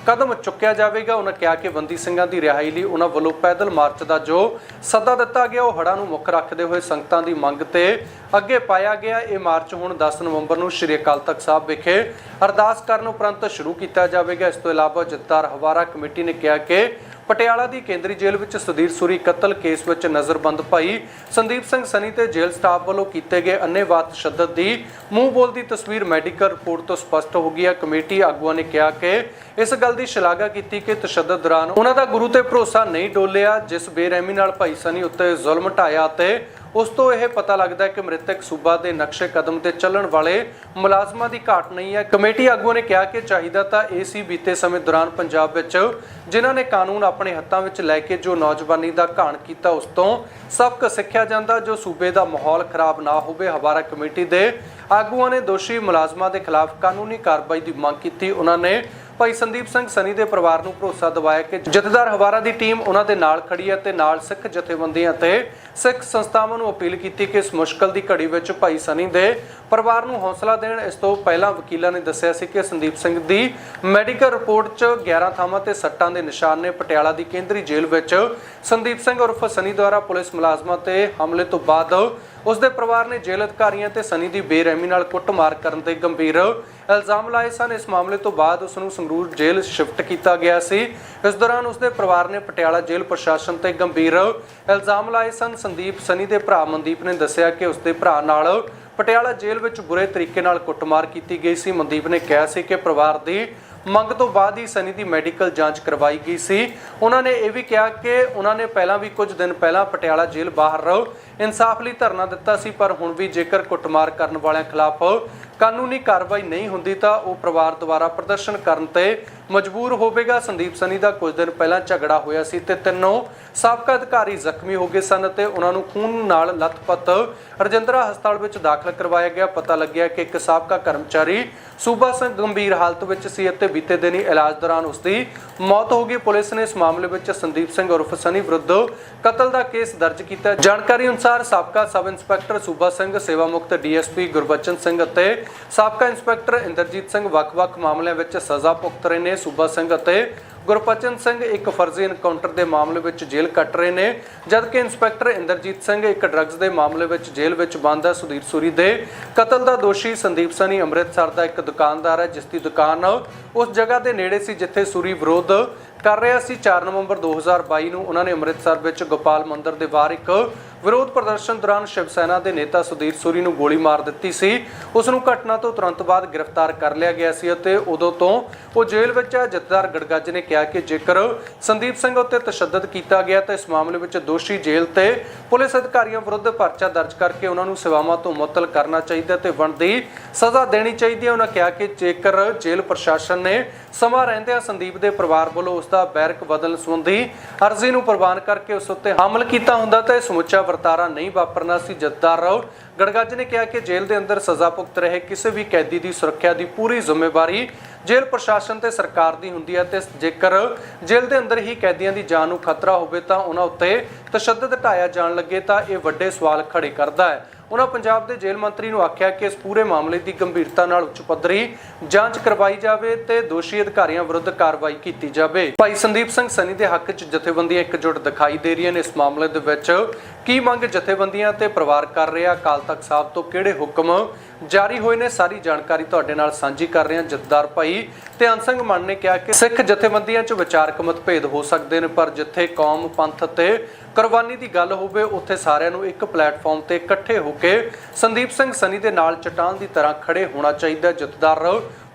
ਕਦਮ ਚੁੱਕਿਆ ਜਾਵੇਗਾ। ਉਹਨਾਂ ਕਿਹਾ ਕਿ ਬੰਦੀ ਸਿੰਘਾਂ ਦੀ ਰਿਹਾਈ ਲਈ ਉਹਨਾਂ ਵੱਲੋਂ ਪੈਦਲ ਮਾਰਚ ਦਾ ਜੋ ਸੱਦਾ ਦਿੱਤਾ ਗਿਆ, ਉਹ ਹੜ੍ਹਾਂ ਨੂੰ ਮੁੱਖ ਰੱਖਦੇ ਹੋਏ ਸੰਗਤਾਂ ਦੀ ਮੰਗ ਤੇ ਅੱਗੇ ਪਾਇਆ ਗਿਆ। ਇਹ ਮਾਰਚ ਹੁਣ 10 ਨਵੰਬਰ ਨੂੰ ਸ਼੍ਰੀ ਅਕਾਲ ਤਖਤ ਸਾਹਿਬ ਵਿਖੇ ਅਰਦਾਸ ਕਰਨ ਉਪਰੰਤ ਸ਼ੁਰੂ ਕੀਤਾ ਜਾਵੇਗਾ। ਇਸ ਤੋਂ ਇਲਾਵਾ ਜੱਤਾਰ ਹਵਾਰਾ ਕਮੇਟੀ ਨੇ ਕਿਹਾ ਕਿ ਪਟਿਆਲਾ ਦੀ ਕੇਂਦਰੀ ਜੇਲ੍ਹ ਵਿੱਚ ਸੁਧੀਰ ਸੂਰੀ ਕਤਲ ਕੇਸ ਵਿੱਚ ਨਜ਼ਰਬੰਦ ਭਾਈ ਸੰਦੀਪ ਸਿੰਘ ਸਨੀ ਤੇ ਜੇਲ੍ਹ ਸਟਾਫ ਵੱਲੋਂ ਕੀਤੇ ਗਏ ਅੰਨ੍ਹੇਵਾਹ ਤਸ਼ੱਦਦ ਦੀ ਮੂੰਹ ਬੋਲਦੀ ਤਸਵੀਰ ਮੈਡੀਕਲ ਰਿਪੋਰਟ ਤੋਂ ਸਪਸ਼ਟ ਹੋ ਗਈ ਹੈ। ਕਮੇਟੀ ਆਗੂਆਂ ਨੇ ਕਿਹਾ ਕਿ ਇਸ ਗੱਲ ਦੀ ਸ਼ਲਾਘਾ ਕੀਤੀ ਕਿ ਤਸ਼ੱਦਦ ਦੌਰਾਨ ਉਹਨਾਂ ਦਾ ਗੁਰੂ ਤੇ ਭਰੋਸਾ ਨਹੀਂ ਡੋਲਿਆ, ਜਿਸ ਬੇਰਹਿਮੀ ਨਾਲ ਭਾਈ ਸਨੀ ਉੱਤੇ ਜ਼ੁਲਮ ਢਾਇਆ ਤੇ ਉਸ ਤੋਂ ਇਹ ਪਤਾ ਲੱਗਦਾ ਹੈ ਕਿ ਮ੍ਰਿਤਕ ਸੂਬਾ ਦੇ ਨਕਸ਼ੇ ਕਦਮ ਤੇ ਚੱਲਣ ਵਾਲੇ ਮੁਲਾਜ਼ਮਾਂ ਦੀ ਘਾਟ ਨਹੀਂ ਹੈ। ਕਮੇਟੀ ਆਗੂਆਂ ਨੇ ਕਿਹਾ ਕਿ ਚਾਹੀਦਾ ਤਾਂ ਇਹ ਸੀ ਬੀਤੇ ਸਮੇਂ ਦੌਰਾਨ ਪੰਜਾਬ ਵਿੱਚ, ਜਿਨ੍ਹਾਂ ਨੇ ਕਾਨੂੰਨ ਆਪਣੇ ਹੱਥਾਂ ਵਿੱਚ ਲੈ ਕੇ ਜੋ ਨੌਜਵਾਨੀ ਦਾ ਘਾਣ ਕੀਤਾ, ਉਸ ਤੋਂ ਸਬਕ ਸਿੱਖਿਆ ਜਾਂਦਾ, ਜੋ ਸੂਬੇ ਦਾ ਮਾਹੌਲ ਖਰਾਬ ਨਾ ਹੋਵੇ, ਹਵਾਰਾ ਕਮੇਟੀ ਦੇ ਆਗੂਆਂ ਨੇ ਦੋਸ਼ੀ ਮੁਲਾਜ਼ਮਾਂ ਦੇ ਖਿਲਾਫ ਕਾਨੂੰਨੀ ਕਾਰਵਾਈ ਦੀ ਮੰਗ ਕੀਤੀ। ਉਹਨਾਂ ਨੇ ਭਾਈ ਸੰਦੀਪ ਸਿੰਘ ਸਨੀ ਦੇ ਪਰਿਵਾਰ ਨੂੰ ਭਰੋਸਾ ਦਿਵਾਇਆ ਕਿ ਜਥੇਦਾਰ ਹਵਾਰਾ ਦੀ ਟੀਮ ਉਹਨਾਂ ਦੇ ਨਾਲ ਖੜੀ ਹੈ ਤੇ ਨਾਲ ਸਿੱਖ ਜਥੇਬੰਦੀਆਂ ਤੇ ਸਿੱਖ ਸੰਸਥਾਵਾਂ ਨੂੰ ਅਪੀਲ ਕੀਤੀ ਕਿ ਇਸ ਮੁਸ਼ਕਲ ਦੀ ਘੜੀ ਵਿੱਚ ਭਾਈ ਸਨੀ ਦੇ ਪਰਿਵਾਰ ਨੂੰ ਹੌਸਲਾ ਦੇਣ। ਇਸ ਤੋਂ ਪਹਿਲਾਂ ਵਕੀਲਾਂ ਨੇ ਦੱਸਿਆ ਸੀ ਕਿ ਸੰਦੀਪ ਸਿੰਘ ਦੀ ਮੈਡੀਕਲ ਰਿਪੋਰਟ 'ਚ 11 ਥਾਵਾਂ ਤੇ ਸੱਟਾਂ ਦੇ ਨਿਸ਼ਾਨ ਨੇ ਪਟਿਆਲਾ ਦੀ ਕੇਂਦਰੀ ਜੇਲ੍ਹ ਵਿੱਚ ਸੰਦੀਪ ਸਿੰਘ ਉਰਫ ਸਨੀ ਦੁਆਰਾ ਪੁਲਿਸ ਮੁਲਾਜ਼ਮਾਂ ਤੇ ਹਮਲੇ ਤੋਂ ਬਾਅਦ ਉਸ ਦੇ ਪਰਿਵਾਰ ਨੇ ਜੇਲ੍ਹ ਅਧਿਕਾਰੀਆਂ ਤੇ ਸਨੀ ਦੀ ਬੇਰਹਿਮੀ ਨਾਲ ਕੁੱਟਮਾਰ ਕਰਨ ਦੇ ਗੰਭੀਰ ਇਲਜ਼ਾਮ ਲਾਏ ਸਨ। ਇਸ ਮਾਮਲੇ ਤੋਂ ਬਾਅਦ ਉਸ ਨੂੰ ਸੰਗਰੂਰ ਜੇਲ੍ਹ ਸ਼ਿਫਟ ਕੀਤਾ ਗਿਆ ਸੀ। ਇਸ ਦੌਰਾਨ ਉਸ ਦੇ ਪਰਿਵਾਰ ਨੇ ਪਟਿਆਲਾ ਜੇਲ੍ਹ ਪ੍ਰਸ਼ਾਸਨ ਤੇ ਗੰਭੀਰ ਇਲਜ਼ਾਮ ਲਾਏ ਸਨ। ਸੰਦੀਪ ਸਨੀ ਦੇ ਭਰਾ ਮਨਦੀਪ ਨੇ ਦੱਸਿਆ ਕਿ ਉਸ ਦੇ ਭਰਾ ਨਾਲ ਪਟਿਆਲਾ ਜੇਲ੍ਹ ਵਿੱਚ ਬੁਰੇ ਤਰੀਕੇ ਨਾਲ ਕੁੱਟਮਾਰ ਕੀਤੀ ਗਈ ਸੀ। ਮਨਦੀਪ ਨੇ ਕਿਹਾ ਸੀ ਕਿ ਪਰਿਵਾਰ ਦੀ ਮੰਗ ਤੋਂ ਬਾਅਦ ਹੀ ਸਨੀ ਦੀ ਮੈਡੀਕਲ ਜਾਂਚ ਕਰਵਾਈ ਗਈ ਸੀ। ਉਹਨਾਂ ਨੇ ਇਹ ਵੀ ਕਿਹਾ ਕਿ ਉਹਨਾਂ ਨੇ ਪਹਿਲਾਂ ਵੀ ਕੁਝ ਦਿਨ ਪਹਿਲਾਂ ਪਟਿਆਲਾ ਜੇਲ੍ਹ ਬਾਹਰ ਰਹੋ ਇਨਸਾਫ ਲਈ ਧਰਨਾ ਦਿੱਤਾ ਸੀ, ਪਰ ਹੁਣ ਵੀ ਜੇਕਰ ਕੁੱਟਮਾਰ ਕਰਨ ਵਾਲਿਆਂ ਖਿਲਾਫ ਕਾਨੂੰਨੀ ਕਾਰਵਾਈ ਨਹੀਂ ਹੁੰਦੀ ਤਾਂ ਉਹ ਪਰਿਵਾਰ ਦੁਆਰਾ ਪ੍ਰਦਰਸ਼ਨ ਕਰਨ ਤੇ ਮਜਬੂਰ ਹੋਵੇਗਾ। ਸੰਦੀਪ ਸਨੀ ਦਾ ਕੁਝ ਦਿਨ ਪਹਿਲਾਂ ਝਗੜਾ ਹੋਇਆ ਸੀ ਤੇ ਤਿੰਨੋਂ ਸਾਬਕਾ ਅਧਿਕਾਰੀ ਜ਼ਖਮੀ ਹੋ ਗਏ ਸਨ ਤੇ ਉਹਨਾਂ ਨੂੰ ਖੂਨ ਨਾਲ ਲੱਥਪੱਥ ਰਜਿੰਦਰਾ ਹਸਪਤਾਲ ਵਿੱਚ ਦਾਖਲ ਕਰਵਾਇਆ ਗਿਆ। ਪਤਾ ਲੱਗਿਆ ਕਿ ਇੱਕ ਸਾਬਕਾ ਕਰਮਚਾਰੀ ਸੂਬਾ ਸਿੰਘ ਗੰਭੀਰ ਹਾਲਤ ਵਿੱਚ ਸੀ ਅਤੇ ਬੀਤੇ ਦਿਨੀ ਇਲਾਜ ਦੌਰਾਨ ਉਸ ਦੀ ਮੌਤ ਹੋ ਗਈ। ਪੁਲਿਸ ਨੇ ਇਸ ਮਾਮਲੇ ਵਿੱਚ ਸੰਦੀਪ ਸਿੰਘ ਉਰਫ ਸਨੀ ਵਿਰੁੱਧ ਕਤਲ ਦਾ ਕੇਸ ਦਰਜ ਕੀਤਾ। ਜਾਣਕਾਰੀ ਅਨੁਸਾਰ ਸਾਬਕਾ ਸਬ ਇੰਸਪੈਕਟਰ ਸੂਬਾ ਸਿੰਘ ਸੇਵਾ ਮੁਕਤ ਡੀਐਸਪੀ ਗੁਰਬਚਨ ਸਿੰਘ ਅਤੇ ਸਾਬਕਾ ਇੰਸਪੈਕਟਰ ਇੰਦਰਜੀਤ ਸਿੰਘ ਵੱਖ-ਵੱਖ ਮਾਮਲਿਆਂ ਵਿੱਚ ਸਜ਼ਾ ਭੁਗਤ ਰਹੇ ਨੇ। ਸੂਬਾ ਸਿੰਘ ਅਤੇ ਗੁਰਪਚਨ ਸਿੰਘ ਇੱਕ ਫਰਜ਼ੀ ਐਨਕਾਊਂਟਰ ਦੇ ਮਾਮਲੇ ਵਿੱਚ ਜੇਲ੍ਹ ਕੱਟ ਰਹੇ ਨੇ ਜਦਕਿ ਇੰਸਪੈਕਟਰ ਇੰਦਰਜੀਤ ਸਿੰਘ ਇੱਕ ਡਰੱਗਸ ਦੇ ਮਾਮਲੇ ਵਿੱਚ ਜੇਲ੍ਹ ਵਿੱਚ ਬੰਦ ਹੈ। ਸੁਧੀਰ ਸੂਰੀ ਦੇ ਕਤਲ ਦਾ ਦੋਸ਼ੀ ਸੰਦੀਪ ਸਨੀ ਅੰਮ੍ਰਿਤਸਰ ਦਾ ਇੱਕ ਦੁਕਾਨਦਾਰ ਹੈ, ਜਿਸ ਦੀ ਦੁਕਾਨ ਉਸ ਜਗ੍ਹਾ ਦੇ ਨੇੜੇ ਸੀ, ਜਿੱਥੇ ਸੂਰੀ ਵਿਰੋਧ ਕਰ ਰਿਹਾ ਸੀ। 4 ਨਵੰਬਰ 2022 ਨੂੰ ਉਹਨਾਂ ਨੇ ਅੰਮ੍ਰਿਤਸਰ ਵਿੱਚ ਗੋਪਾਲ ਮੰਦਿਰ ਦੇ ਬਾਹਰ ਇੱਕ ਵਿਰੋਧ ਪ੍ਰਦਰਸ਼ਨ ਦੌਰਾਨ ਸ਼ਿਵ ਸੈਨਾ ਦੇ ਨੇਤਾ ਸੁਧੀਰ ਸੂਰੀ ਨੂੰ ਗੋਲੀ ਮਾਰ ਦਿੱਤੀ ਸੀ। ਉਸ ਨੂੰ ਘਟਨਾ ਤੋਂ ਤੁਰੰਤ ਬਾਅਦ ਗ੍ਰਿਫਤਾਰ ਕਰ ਲਿਆ ਗਿਆ ਸੀ ਅਤੇ ਉਦੋਂ ਤੋਂ ਉਹ ਜੇਲ੍ਹ ਵਿੱਚ ਹੈ। ਜਥੇਦਾਰ ਗੜਗੱਜ ਨੇ ਕਿਹਾ ਕਿ ਜੇਕਰ ਸੰਦੀਪ ਸਿੰਘ ਉੱਤੇ ਤਸ਼ੱਦਦ ਕੀਤਾ ਗਿਆ ਤਾਂ ਇਸ ਮਾਮਲੇ ਵਿੱਚ ਦੋਸ਼ੀ ਜੇਲ੍ਹ ਤੇ ਪੁਲਿਸ ਅਧਿਕਾਰੀਆਂ ਵਿਰੁੱਧ ਪਰਚਾ ਦਰਜ ਕਰਕੇ ਉਹਨਾਂ ਨੂੰ ਸੇਵਾਵਾਂ ਤੋਂ ਮੁਅੱਤਲ ਕਰਨਾ ਚਾਹੀਦਾ ਤੇ ਬਣਦੀ ਸਜ਼ਾ ਦੇਣੀ ਚਾਹੀਦੀ ਹੈ। ਉਹਨਾਂ ਕਿਹਾ ਕਿ ਜੇਕਰ ਜੇਲ੍ਹ ਪ੍ਰਸ਼ਾਸਨ ਨੇ ਸਮਾਂ ਰਹਿੰਦਿਆਂ ਸੰਦੀਪ ਦੇ ਪਰਿਵਾਰ ਵੱਲੋਂ ਉਸ ਦਾ ਬੈਰਕ ਬਦਲਣ ਸੰਬੰਧੀ ਅਰਜ਼ੀ ਨੂੰ ਪ੍ਰਵਾਨ ਕਰਕੇ ਉਸ ਉੱਤੇ ਹਮਲ ਕੀਤਾ ਹੁੰਦਾ ਤਾਂ ਇਹ ਸਮੁੱਚਾ ਵਰਤਾਰਾ ਨਹੀਂ ਵਾਪਰਨਾ ਸੀ ਜਥੇਦਾਰ ਰਾਓ ਗੜਗੱਜ ਨੇ ਕਿਹਾ ਕਿ ਜੇਲ੍ਹ ਦੇ ਅੰਦਰ ਸਜ਼ਾ ਭੁਗਤ ਰਹੇ ਕਿਸੇ ਵੀ ਕੈਦੀ ਦੀ ਸੁਰੱਖਿਆ ਦੀ ਪੂਰੀ ਜ਼ਿੰਮੇਵਾਰੀ ਜੇਲ੍ਹ ਪ੍ਰਸ਼ਾਸਨ ਤੇ ਸਰਕਾਰ ਦੀ ਹੁੰਦੀ ਹੈ ਤੇ ਜੇਕਰ ਜੇਲ੍ਹ ਦੇ ਅੰਦਰ ਹੀ ਕੈਦੀਆਂ ਦੀ ਜਾਨ ਨੂੰ ਖਤਰਾ ਹੋਵੇ ਤਾਂ ਉਹਨਾਂ ਉੱਤੇ ਤਸ਼ੱਦਦ ਢਾਇਆ ਜਾਣ ਲੱਗੇ ਤਾਂ ਇਹ ਵੱਡੇ ਸਵਾਲ ਖੜੇ ਕਰਦਾ ਹੈ। ਉਹਨਾਂ ਪੰਜਾਬ ਦੇ ਜੇਲ੍ਹ ਮੰਤਰੀ ਨੂੰ ਆਖਿਆ ਕਿ ਇਸ ਪੂਰੇ ਮਾਮਲੇ ਦੀ ਗੰਭੀਰਤਾ ਨਾਲ ਉੱਚ ਪੱਧਰੀ ਜਾਂਚ ਕਰਵਾਈ ਜਾਵੇ ਤੇ ਦੋਸ਼ੀ ਅਧਿਕਾਰੀਆਂ ਵਿਰੁੱਧ ਕਾਰਵਾਈ ਕੀਤੀ ਜਾਵੇ। ਭਾਈ ਸੰਦੀਪ ਸਿੰਘ ਸਨੀ ਦੇ ਹੱਕ 'ਚ ਜਥੇਬੰਦੀਆਂ ਇਕਜੁੱਟ ਦਿਖਾਈ ਦੇ ਰਹੀਆਂ ਨੇ ਇਸ ਮਾਮਲੇ ਦੇ ਵਿੱਚ। ਕੀ ਮੰਗ ਜਥੇਬੰਦੀਆਂ ਤੇ ਪਰਿਵਾਰ ਕਰ ਰਿਹਾ? ਅਕਾਲ ਤਖਤ ਸਾਹਿਬ ਤੋਂ ਕਿਹੜੇ ਹੁਕਮ ਜਾਰੀ ਹੋਏ ਨੇ। ਸਾਰੀ ਜਾਣਕਾਰੀ ਤੁਹਾਡੇ ਨਾਲ ਸਾਂਝੀ ਕਰ ਰਹੇ ਹਾਂ ਜਥੇਦਾਰ ਭਾਈ ਧਿਆਨ ਸਿੰਘ ਮੰਨ ਨੇ ਕਿਹਾ ਕਿ ਸਿੱਖ ਜਥੇਬੰਦੀਆਂ 'ਚ ਵਿਚਾਰਕ ਮਤਭੇਦ ਹੋ ਸਕਦੇ ਨੇ, ਪਰ ਜਿੱਥੇ ਕੌਮ ਪੰਥ ਤੇ ਕੁਰਬਾਨੀ ਦੀ ਗੱਲ ਹੋਵੇ, ਉੱਥੇ ਸਾਰਿਆਂ ਨੂੰ ਇੱਕ ਪਲੇਟਫਾਰਮ ਤੇ ਇਕੱਠੇ ਹੋ ਕੇ ਸੰਦੀਪ ਸਿੰਘ ਸਨੀ ਦੇ ਨਾਲ ਚਟਾਨ ਦੀ ਤਰ੍ਹਾਂ ਖੜੇ ਹੋਣਾ ਚਾਹੀਦਾ ਜਥੇਦਾਰ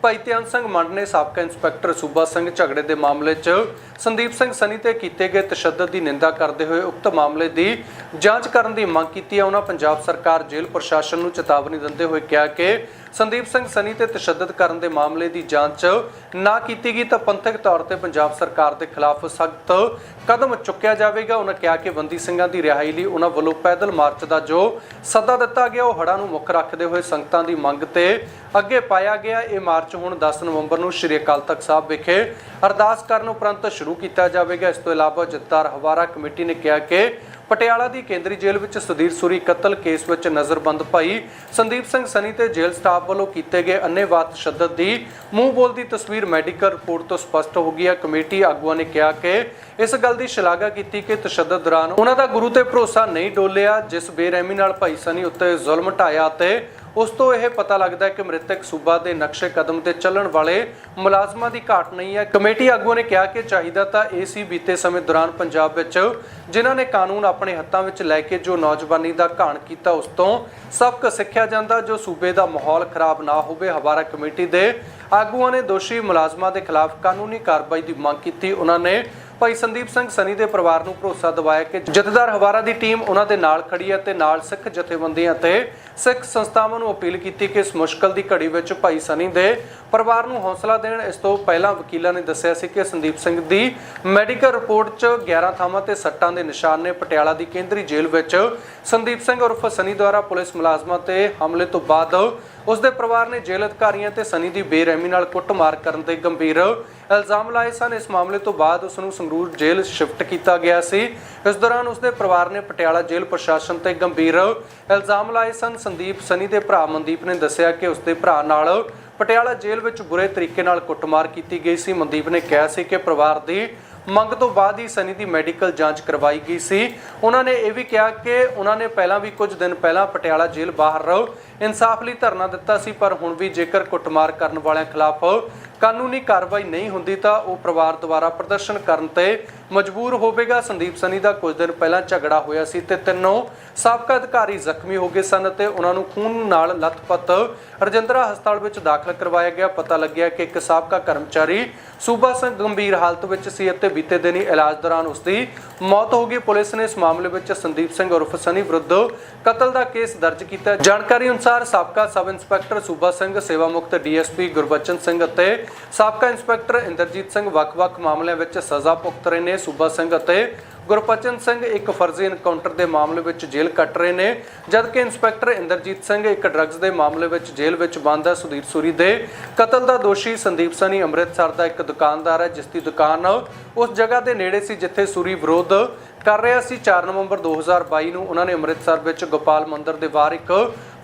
ਭਾਈ ਧਿਆਨ ਸਿੰਘ ਮੰਡ ਨੇ ਸਾਬਕਾ ਇੰਸਪੈਕਟਰ ਸੂਬਾ ਸਿੰਘ ਝਗੜੇ ਦੇ ਮਾਮਲੇ 'ਚ ਸੰਦੀਪ ਸਿੰਘ ਸਨੀ ਤੇ ਕੀਤੇ ਗਏ ਤਸ਼ੱਦਦ ਦੀ ਨਿੰਦਾ ਕਰਦੇ ਹੋਏ ਉਕਤ ਮਾਮਲੇ ਦੀ ਜਾਂਚ ਕਰਨ ਦੀ ਮੰਗ ਕੀਤੀ ਹੈ। ਉਹਨਾਂ ਪੰਜਾਬ ਸਰਕਾਰ, ਜੇਲ੍ਹ ਪ੍ਰਸ਼ਾਸਨ ਨੂੰ ਚੇਤਾਵਨੀ ਦਿੰਦੇ ਹੋਏ ਕਿਹਾ ਕਿ ਸੰਦੀਪ ਸਿੰਘ ਸਨੀ ਤੇ ਤਸ਼ੱਦਦ ਕਰਨ ਦੇ ਮਾਮਲੇ ਦੀ ਜਾਂਚ ਨਾ ਕੀਤੀ ਗਈ ਤਾਂ ਪੰਥਕ ਤੌਰ ਤੇ ਪੰਜਾਬ ਸਰਕਾਰ ਦੇ ਖਿਲਾਫ ਸਖਤ ਕਦਮ ਚੁੱਕਿਆ ਜਾਵੇਗਾ। ਉਹਨਾਂ ਕਿਹਾ ਕਿ ਬੰਦੀ ਸਿੰਘਾਂ ਦੀ ਰਿਹਾਈ ਲਈ ਉਹਨਾਂ ਵੱਲੋਂ ਪੈਦਲ ਮਾਰਚ ਦਾ ਜੋ ਸੱਦਾ ਦਿੱਤਾ ਗਿਆ, ਉਹ ਹੜ੍ਹਾਂ ਨੂੰ ਮੁੱਖ ਰੱਖਦੇ ਹੋਏ ਸੰਗਤਾਂ ਦੀ ਮੰਗ ਤੇ ਅੱਗੇ ਪਾਇਆ ਗਿਆ। ਇਹ ਮਾਰਚ ਹੁਣ 10 ਨਵੰਬਰ ਨੂੰ ਸ਼੍ਰੀ ਅਕਾਲ ਤਖਤ ਸਾਹਿਬ ਵਿਖੇ ਅਰਦਾਸ ਕਰਨ ਉਪਰੰਤ ਸ਼ੁਰੂ ਕੀਤਾ ਜਾਵੇਗਾ। ਇਸ ਤੋਂ ਇਲਾਵਾ ਜਥੇਦਾਰ ਹਵਾਰਾ ਕਮੇਟੀ ਨੇ ਕਿਹਾ ਕਿ ਪਟਿਆਲਾ ਦੀ ਕੇਂਦਰੀ ਜੇਲ੍ਹ ਵਿੱਚ ਸੁਧੀਰ ਸੂਰੀ ਕਤਲ ਕੇਸ ਵਿੱਚ ਨਜ਼ਰਬੰਦ ਭਾਈ ਸੰਦੀਪ ਸਿੰਘ ਸਨੀ ਤੇ ਜੇਲ੍ਹ ਸਟਾਫ ਵੱਲੋਂ ਕੀਤੇ ਗਏ ਅੰਨ੍ਹੇਵਾਹ ਤਸ਼ੱਦਦ ਦੀ ਮੂੰਹ ਬੋਲਦੀ ਤਸਵੀਰ ਮੈਡੀਕਲ ਰਿਪੋਰਟ ਤੋਂ ਸਪਸ਼ਟ ਹੋ ਗਈ ਹੈ। ਕਮੇਟੀ ਆਗੂਆਂ ਨੇ ਕਿਹਾ ਕਿ ਇਸ ਗੱਲ ਦੀ ਸ਼ਲਾਘਾ ਕੀਤੀ ਕਿ ਤਸ਼ੱਦਦ ਦੌਰਾਨ ਉਹਨਾਂ ਦਾ ਗੁਰੂ ਤੇ ਭਰੋਸਾ ਨਹੀਂ ਡੋਲਿਆ, ਜਿਸ ਬੇਰਹਿਮੀ ਨਾਲ ਭਾਈ ਸਨੀ ਉੱਤੇ ਜ਼ੁਲਮ ਢਾਇਆ ਤੇ ਉਸ ਤੋਂ ਇਹ ਪਤਾ ਲੱਗਦਾ ਹੈ ਕਿ ਮ੍ਰਿਤਕ ਸੂਬਾ ਦੇ ਨਕਸ਼ੇ ਕਦਮ ਤੇ ਚੱਲਣ ਵਾਲੇ ਮੁਲਾਜ਼ਮਾਂ ਦੀ ਘਾਟ ਨਹੀਂ ਹੈ। ਕਮੇਟੀ ਆਗੂਆਂ ਨੇ ਕਿਹਾ ਕਿ ਚਾਹੀਦਾ ਤਾਂ ਇਹ ਬੀਤੇ ਸਮੇਂ ਦੌਰਾਨ ਪੰਜਾਬ ਵਿੱਚ, ਜਿਨ੍ਹਾਂ ਨੇ ਕਾਨੂੰਨ ਆਪਣੇ ਹੱਥਾਂ ਵਿੱਚ ਲੈ ਕੇ ਜੋ ਨੌਜਵਾਨੀ ਦਾ ਘਾਣ ਕੀਤਾ, ਉਸ ਤੋਂ ਸਬਕ ਸਿੱਖਿਆ ਜਾਂਦਾ, ਜੋ ਸੂਬੇ ਦਾ ਮਾਹੌਲ ਖਰਾਬ ਨਾ ਹੋਵੇ, ਹਵਾਰਾ ਕਮੇਟੀ ਦੇ ਆਗੂਆਂ ਨੇ ਦੋਸ਼ੀ ਮੁਲਾਜ਼ਮਾਂ ਦੇ ਖਿਲਾਫ ਕਾਨੂੰਨੀ ਕਾਰਵਾਈ ਦੀ ਮੰਗ ਕੀਤੀ। ਉਹਨਾਂ ਨੇ ਭਾਈ ਸੰਦੀਪ ਸਿੰਘ ਸਨੀ ਦੇ ਪਰਿਵਾਰ ਨੂੰ ਭਰੋਸਾ ਦਿਵਾਇਆ ਕਿ ਜਥੇਦਾਰ ਹਵਾਰਾ ਦੀ ਟੀਮ ਉਹਨਾਂ ਦੇ ਨਾਲ ਖੜੀ ਹੈ ਤੇ ਨਾਲ ਸਿੱਖ ਜਥੇਬੰਦੀਆਂ ਤੇ ਸਿੱਖ ਸੰਸਥਾਵਾਂ ਨੂੰ ਅਪੀਲ ਕੀਤੀ ਕਿ ਇਸ ਮੁਸ਼ਕਲ ਦੀ ਘੜੀ ਵਿੱਚ ਭਾਈ ਸਨੀ ਦੇ ਪਰਿਵਾਰ ਨੂੰ ਹੌਸਲਾ ਦੇਣ। ਇਸ ਤੋਂ ਪਹਿਲਾਂ ਵਕੀਲਾਂ ਨੇ ਦੱਸਿਆ ਸੀ ਕਿ ਸੰਦੀਪ ਸਿੰਘ ਦੀ ਮੈਡੀਕਲ ਰਿਪੋਰਟ 'ਚ 11 ਥਾਵਾਂ ਤੇ ਸੱਟਾਂ ਦੇ ਨਿਸ਼ਾਨ ਨੇ। ਪਟਿਆਲਾ ਦੀ ਕੇਂਦਰੀ ਜੇਲ੍ਹ ਵਿੱਚ ਸੰਦੀਪ ਸਿੰਘ ਉਰਫ ਸਨੀ ਦੁਆਰਾ ਪੁਲਿਸ ਮੁਲਾਜ਼ਮਾਂ ਤੇ ਹਮਲੇ ਤੋਂ ਬਾਅਦ ਉਸ ਦੇ ਪਰਿਵਾਰ ਨੇ ਜੇਲ੍ਹ ਅਧਿਕਾਰੀਆਂ ਤੇ ਸਨੀ ਦੀ ਬੇਰਹਿਮੀ ਨਾਲ ਕੁੱਟਮਾਰ ਕਰਨ ਦੇ ਗੰਭੀਰ ਇਲਜ਼ਾਮ ਲਾਏ ਸਨ। ਇਸ ਮਾਮਲੇ ਤੋਂ ਬਾਅਦ ਉਸ ਨੂੰ ਸੰਗਰੂਰ ਜੇਲ੍ਹ ਸ਼ਿਫਟ ਕੀਤਾ ਗਿਆ ਸੀ। ਇਸ ਦੌਰਾਨ ਉਸ ਦੇ ਪਰਿਵਾਰ ਨੇ ਪਟਿਆਲਾ ਜੇਲ੍ਹ ਪ੍ਰਸ਼ਾਸਨ ਤੇ ਗੰਭੀਰ ਇਲਜ਼ਾਮ ਲਾਏ ਸਨ। ਸੰਦੀਪ ਸਨੀ ਦੇ ਭਰਾ ਮਨਦੀਪ ਨੇ ਦੱਸਿਆ ਕਿ ਉਸ ਦੇ ਭਰਾ ਨਾਲ ਪਟਿਆਲਾ ਜੇਲ੍ਹ ਵਿੱਚ ਬੁਰੇ ਤਰੀਕੇ ਨਾਲ ਕੁੱਟਮਾਰ ਕੀਤੀ ਗਈ ਸੀ। ਮਨਦੀਪ ਨੇ ਕਿਹਾ ਸੀ ਕਿ ਪਰਿਵਾਰ ਦੀ ਮੰਗ ਤੋਂ ਬਾਅਦ ਹੀ ਸਨੀ ਦੀ ਮੈਡੀਕਲ ਜਾਂਚ ਕਰਵਾਈ ਗਈ ਸੀ। ਉਹਨਾਂ ਨੇ ਇਹ ਵੀ ਕਿਹਾ ਕਿ ਉਹਨਾਂ ਨੇ ਪਹਿਲਾਂ ਵੀ ਕੁਝ ਦਿਨ ਪਹਿਲਾਂ ਪਟਿਆਲਾ ਜੇਲ੍ਹ ਬਾਹਰ ਰਹੋ। ਇਨਸਾਫ ਲਈ ਧਰਨਾ ਦਿੱਤਾ ਸੀ, ਪਰ ਹੁਣ ਵੀ ਜੇਕਰ ਕੁੱਟਮਾਰ ਕਰਨ ਵਾਲਿਆਂ ਖਿਲਾਫ ਕਾਨੂੰਨੀ ਕਾਰਵਾਈ ਨਹੀਂ ਹੁੰਦੀ ਤਾਂ ਉਹ ਪਰਿਵਾਰ ਦੁਆਰਾ ਪ੍ਰਦਰਸ਼ਨ ਕਰਨ ਤੇ ਮਜਬੂਰ ਹੋਵੇਗਾ। ਸੰਦੀਪ ਸਨੀ ਦਾ ਕੁਝ ਦਿਨ ਪਹਿਲਾਂ ਝਗੜਾ ਹੋਇਆ ਸੀ ਤੇ ਤਿੰਨੋਂ ਸਾਬਕਾ ਅਧਿਕਾਰੀ ਜ਼ਖਮੀ ਹੋ ਗਏ ਸਨ ਤੇ ਉਹਨਾਂ ਨੂੰ ਖੂਨ ਨਾਲ ਲੱਥਪੱਥ ਰਜਿੰਦਰਾ ਹਸਪਤਾਲ ਵਿੱਚ ਦਾਖਲ ਕਰਵਾਇਆ ਗਿਆ। ਪਤਾ ਲੱਗਿਆ ਕਿ ਇੱਕ ਸਾਬਕਾ ਕਰਮਚਾਰੀ ਸੂਬਾ ਸਿੰਘ ਗੰਭੀਰ ਹਾਲਤ ਵਿੱਚ ਸੀ ਅਤੇ ਬੀਤੇ ਦਿਨੀ ਇਲਾਜ ਦੌਰਾਨ ਉਸ ਦੀ ਮੌਤ ਹੋ ਗਈ। ਪੁਲਿਸ ਨੇ ਇਸ ਮਾਮਲੇ ਵਿੱਚ ਸੰਦੀਪ ਸਿੰਘ ਉਰਫ ਸਨੀ ਵਿਰੁੱਧ ਕਤਲ ਦਾ ਕੇਸ ਦਰਜ ਕੀਤਾ। ਜਾਣਕਾਰੀ ਅਨੁਸਾਰ ਸਾਬਕਾ ਸਬ ਇੰਸਪੈਕਟਰ ਸੂਬਾ ਸਿੰਘ ਸੇਵਾ ਮੁਕਤ ਡੀਐਸਪੀ ਗੁਰਬਚਨ ਸਿੰਘ ਅਤੇ ਸਾਬਕਾ ਇੰਸਪੈਕਟਰ ਇੰਦਰਜੀਤ ਸਿੰਘ ਵੱਖ-ਵੱਖ ਮਾਮਲਿਆਂ ਵਿੱਚ ਸਜ਼ਾ ਭੁਗਤ ਰਹੇ ਨੇ। ਸੂਬਾ ਸਿੰਘ ਅਤੇ ਗੁਰਪਚਨ ਸਿੰਘ ਇੱਕ ਫਰਜ਼ੀ ਇਨਕਾਊਂਟਰ ਦੇ ਮਾਮਲੇ ਵਿੱਚ ਜੇਲ੍ਹ ਕੱਟ ਰਹੇ ਨੇ, ਜਦਕਿ ਇੰਸਪੈਕਟਰ ਇੰਦਰਜੀਤ ਸਿੰਘ ਇੱਕ ਡਰੱਗਸ ਦੇ ਮਾਮਲੇ ਵਿੱਚ ਜੇਲ੍ਹ ਵਿੱਚ ਬੰਦ ਹੈ ਸੁਧੀਰ ਸੂਰੀ ਦੇ। ਕਤਲ ਦਾ ਦੋਸ਼ੀ ਸੰਦੀਪ ਸਨੀ ਅੰਮ੍ਰਿਤਸਰ ਦਾ ਇੱਕ ਦੁਕਾਨਦਾਰ ਹੈ, ਜਿਸ ਦੀ ਦੁਕਾਨ ਉਸ ਜਗ੍ਹਾ ਦੇ ਨੇੜੇ ਸੀ ਜਿੱਥੇ ਸੂਰੀ ਵਿਰੋਧ ਕਰ ਰਿਹਾ ਸੀ। 4 ਨਵੰਬਰ 2022 ਨੂੰ ਉਹਨਾਂ ਨੇ ਅੰਮ੍ਰਿਤਸਰ ਵਿੱਚ ਗੋਪਾਲ ਮੰਦਿਰ ਦੇ ਬਾਹਰ ਇੱਕ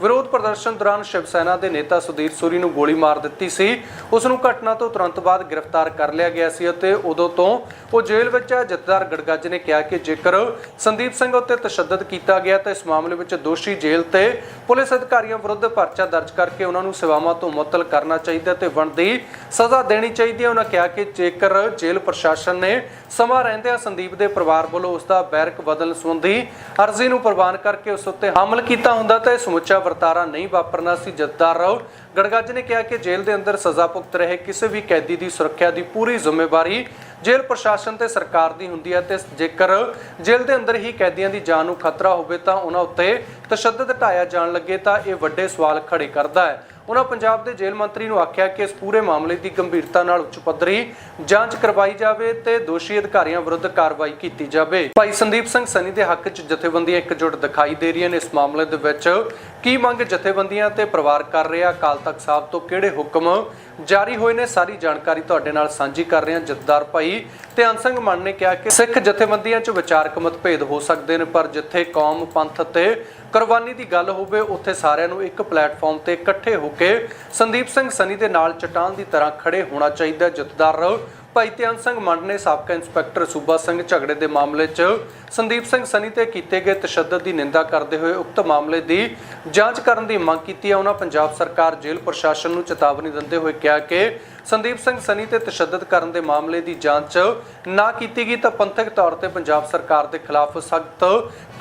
ਵਿਰੋਧ ਪ੍ਰਦਰਸ਼ਨ ਦੌਰਾਨ ਸ਼ਿਵ ਸੈਨਾ ਦੇ ਨੇਤਾ ਸੁਧੀਰ ਸੂਰੀ ਨੂੰ ਗੋਲੀ ਮਾਰ ਦਿੱਤੀ ਸੀ। ਉਸ ਨੂੰ ਘਟਨਾ ਤੋਂ ਤੁਰੰਤ ਬਾਅਦ ਗ੍ਰਿਫਤਾਰ ਕਰ ਲਿਆ ਗਿਆ ਸੀ ਅਤੇ ਉਦੋਂ ਤੋਂ ਉਹ ਜੇਲ੍ਹ ਵਿੱਚ ਹੈ। ਜਥੇਦਾਰ ਗੜਗੱਜ ਨੇ ਕਿਹਾ ਕਿ ਜੇਕਰ ਸੰਦੀਪ ਸਿੰਘ ਉੱਤੇ ਤਸ਼ੱਦਦ ਕੀਤਾ ਗਿਆ ਤਾਂ ਇਸ ਮਾਮਲੇ ਵਿੱਚ ਦੋਸ਼ੀ ਜੇਲ੍ਹ ਤੇ ਪੁਲਿਸ ਅਧਿਕਾਰੀਆਂ ਵਿਰੁੱਧ ਪਰਚਾ ਦਰਜ ਕਰਕੇ ਉਹਨਾਂ ਨੂੰ ਸੇਵਾਵਾਂ ਤੋਂ ਮੁਅੱਤਲ ਕਰਨਾ ਚਾਹੀਦਾ ਤੇ ਬਣਦੀ ਸਜ਼ਾ ਦੇਣੀ ਚਾਹੀਦੀ ਹੈ। ਉਹਨਾਂ ਕਿਹਾ ਕਿ ਜੇਕਰ ਜੇਲ੍ਹ ਪ੍ਰਸ਼ਾਸਨ ਨੇ ਸਮਾਂ ਰਹਿੰਦਿਆਂ ਸੰਦੀਪ ਦੇ ਪਰਿਵਾਰ ਵੱਲੋਂ ਉਸ ਦਾ ਬੈਰਕ ਬਦਲਣ ਸੰਬੰਧੀ ਅਰਜ਼ੀ ਨੂੰ ਪ੍ਰਵਾਨ ਕਰਕੇ ਉਸ ਉੱਤੇ ਹਮਲ ਕੀਤਾ ਹੁੰਦਾ ਤਾਂ ਇਹ ਸਮੁੱਚਾ ਵਰਤਾਰਾ ਨਹੀਂ ਵਾਪਰਨਾ ਸੀ। ਜਥੇਦਾਰ ਗੜਗੱਜ ਨੇ ਕਿਹਾ ਕਿ ਜੇਲ੍ਹ ਦੇ ਅੰਦਰ ਸਜ਼ਾ ਭੁਗਤ ਰਹੇ ਕਿਸੇ ਵੀ ਕੈਦੀ ਦੀ ਸੁਰੱਖਿਆ ਦੀ ਪੂਰੀ ਜ਼ਿੰਮੇਵਾਰੀ ਜੇਲ੍ਹ ਪ੍ਰਸ਼ਾਸਨ ਤੇ ਸਰਕਾਰ ਦੀ ਹੁੰਦੀ ਹੈ ਤੇ ਜੇਕਰ ਜੇਲ੍ਹ ਦੇ ਅੰਦਰ ਹੀ ਕੈਦੀਆਂ ਦੀ ਜਾਨ ਨੂੰ ਖਤਰਾ ਹੋਵੇ ਤਾਂ ਉਹਨਾਂ ਉੱਤੇ ਤਸ਼ੱਦਦ ਢਾਇਆ ਜਾਣ ਲੱਗੇ ਤਾਂ ਇਹ ਵੱਡੇ ਸਵਾਲ ਖੜੇ ਕਰਦਾ ਹੈ। ਉਹਨਾਂ ਪੰਜਾਬ ਦੇ ਜੇਲ੍ਹ ਮੰਤਰੀ ਨੂੰ ਆਖਿਆ ਕਿ ਇਸ ਪੂਰੇ ਮਾਮਲੇ ਦੀ ਗੰਭੀਰਤਾ ਨਾਲ ਉੱਚ ਪੱਧਰੀ ਜਾਂਚ ਕਰਵਾਈ ਜਾਵੇ ਤੇ ਦੋਸ਼ੀ ਅਧਿਕਾਰੀਆਂ ਵਿਰੁੱਧ ਕਾਰਵਾਈ ਕੀਤੀ ਜਾਵੇ। ਭਾਈ ਸੰਦੀਪ ਸਿੰਘ ਸਨੀ ਦੇ ਹੱਕ 'ਚ ਜਥੇਬੰਦੀਆਂ ਇਕਜੁੱਟ ਦਿਖਾਈ ਦੇ ਰਹੀਆਂ ਨੇ ਇਸ ਮਾਮਲੇ ਦੇ ਵਿੱਚ। ਕੀ ਮੰਗ ਜਥੇਬੰਦੀਆਂ ਤੇ ਪਰਿਵਾਰ ਕਰ ਰਿਹਾ? ਅਕਾਲ ਤਖਤ ਸਾਹਿਬ ਤੋਂ ਕਿਹੜੇ ਹੁਕਮ ਜਾਰੀ ਹੋਏ ਨੇ? ਸਾਰੀ ਜਾਣਕਾਰੀ ਤੁਹਾਡੇ ਨਾਲ ਸਾਂਝੀ ਕਰ ਰਹੇ ਹਾਂ ਜਥੇਦਾਰ ਭਾਈ। ਧਿਆਨ ਸਿੰਘ ਮਨ ਨੇ ਕਿਹਾ ਕਿ ਸਿੱਖ ਜਥੇਬੰਦੀਆਂ 'ਚ ਵਿਚਾਰਕ ਮਤਭੇਦ ਹੋ ਸਕਦੇ ਨੇ, ਪਰ ਜਿੱਥੇ ਕੌਮ ਪੰਥ ਤੇ ਕੁਰਬਾਨੀ ਦੀ ਗੱਲ ਹੋਵੇ, ਉੱਥੇ ਸਾਰਿਆਂ ਨੂੰ ਇੱਕ ਪਲੇਟਫਾਰਮ ਤੇ ਇਕੱਠੇ ਹੋ ਕੇ ਸੰਦੀਪ ਸਿੰਘ ਸਨੀ ਦੇ ਨਾਲ ਚਟਾਨ ਦੀ ਤਰ੍ਹਾਂ ਖੜੇ ਹੋਣਾ ਚਾਹੀਦਾ ਹੈ। ਜਥੇਦਾਰ ਭਾਈ ਧਿਆਨ ਸਿੰਘ ਮੰਡ ਨੇ ਸਾਬਕਾ ਇੰਸਪੈਕਟਰ ਸੂਬਾ ਸਿੰਘ ਝਗੜੇ ਦੇ ਮਾਮਲੇ 'ਚ ਸੰਦੀਪ ਸਿੰਘ ਸਨੀ ਤੇ ਕੀਤੇ ਗਏ ਤਸ਼ੱਦਦ ਦੀ ਨਿੰਦਾ ਕਰਦੇ ਹੋਏ ਉਕਤ ਮਾਮਲੇ ਦੀ ਜਾਂਚ ਕਰਨ ਦੀ ਮੰਗ ਕੀਤੀ ਹੈ। ਉਹਨਾਂ ਪੰਜਾਬ ਸਰਕਾਰ, ਜੇਲ੍ਹ ਪ੍ਰਸ਼ਾਸਨ ਨੂੰ ਚੇਤਾਵਨੀ ਦਿੰਦੇ ਹੋਏ ਕਿਹਾ ਕਿ ਸੰਦੀਪ ਸਿੰਘ ਸਨੀ ਤੇ ਤਸ਼ੱਦਦ ਕਰਨ ਦੇ ਮਾਮਲੇ ਦੀ ਜਾਂਚ ਨਾ ਕੀਤੀ ਗਈ ਤਾਂ ਪੰਥਕ ਤੌਰ ਤੇ ਪੰਜਾਬ ਸਰਕਾਰ ਦੇ ਖਿਲਾਫ ਸਖਤ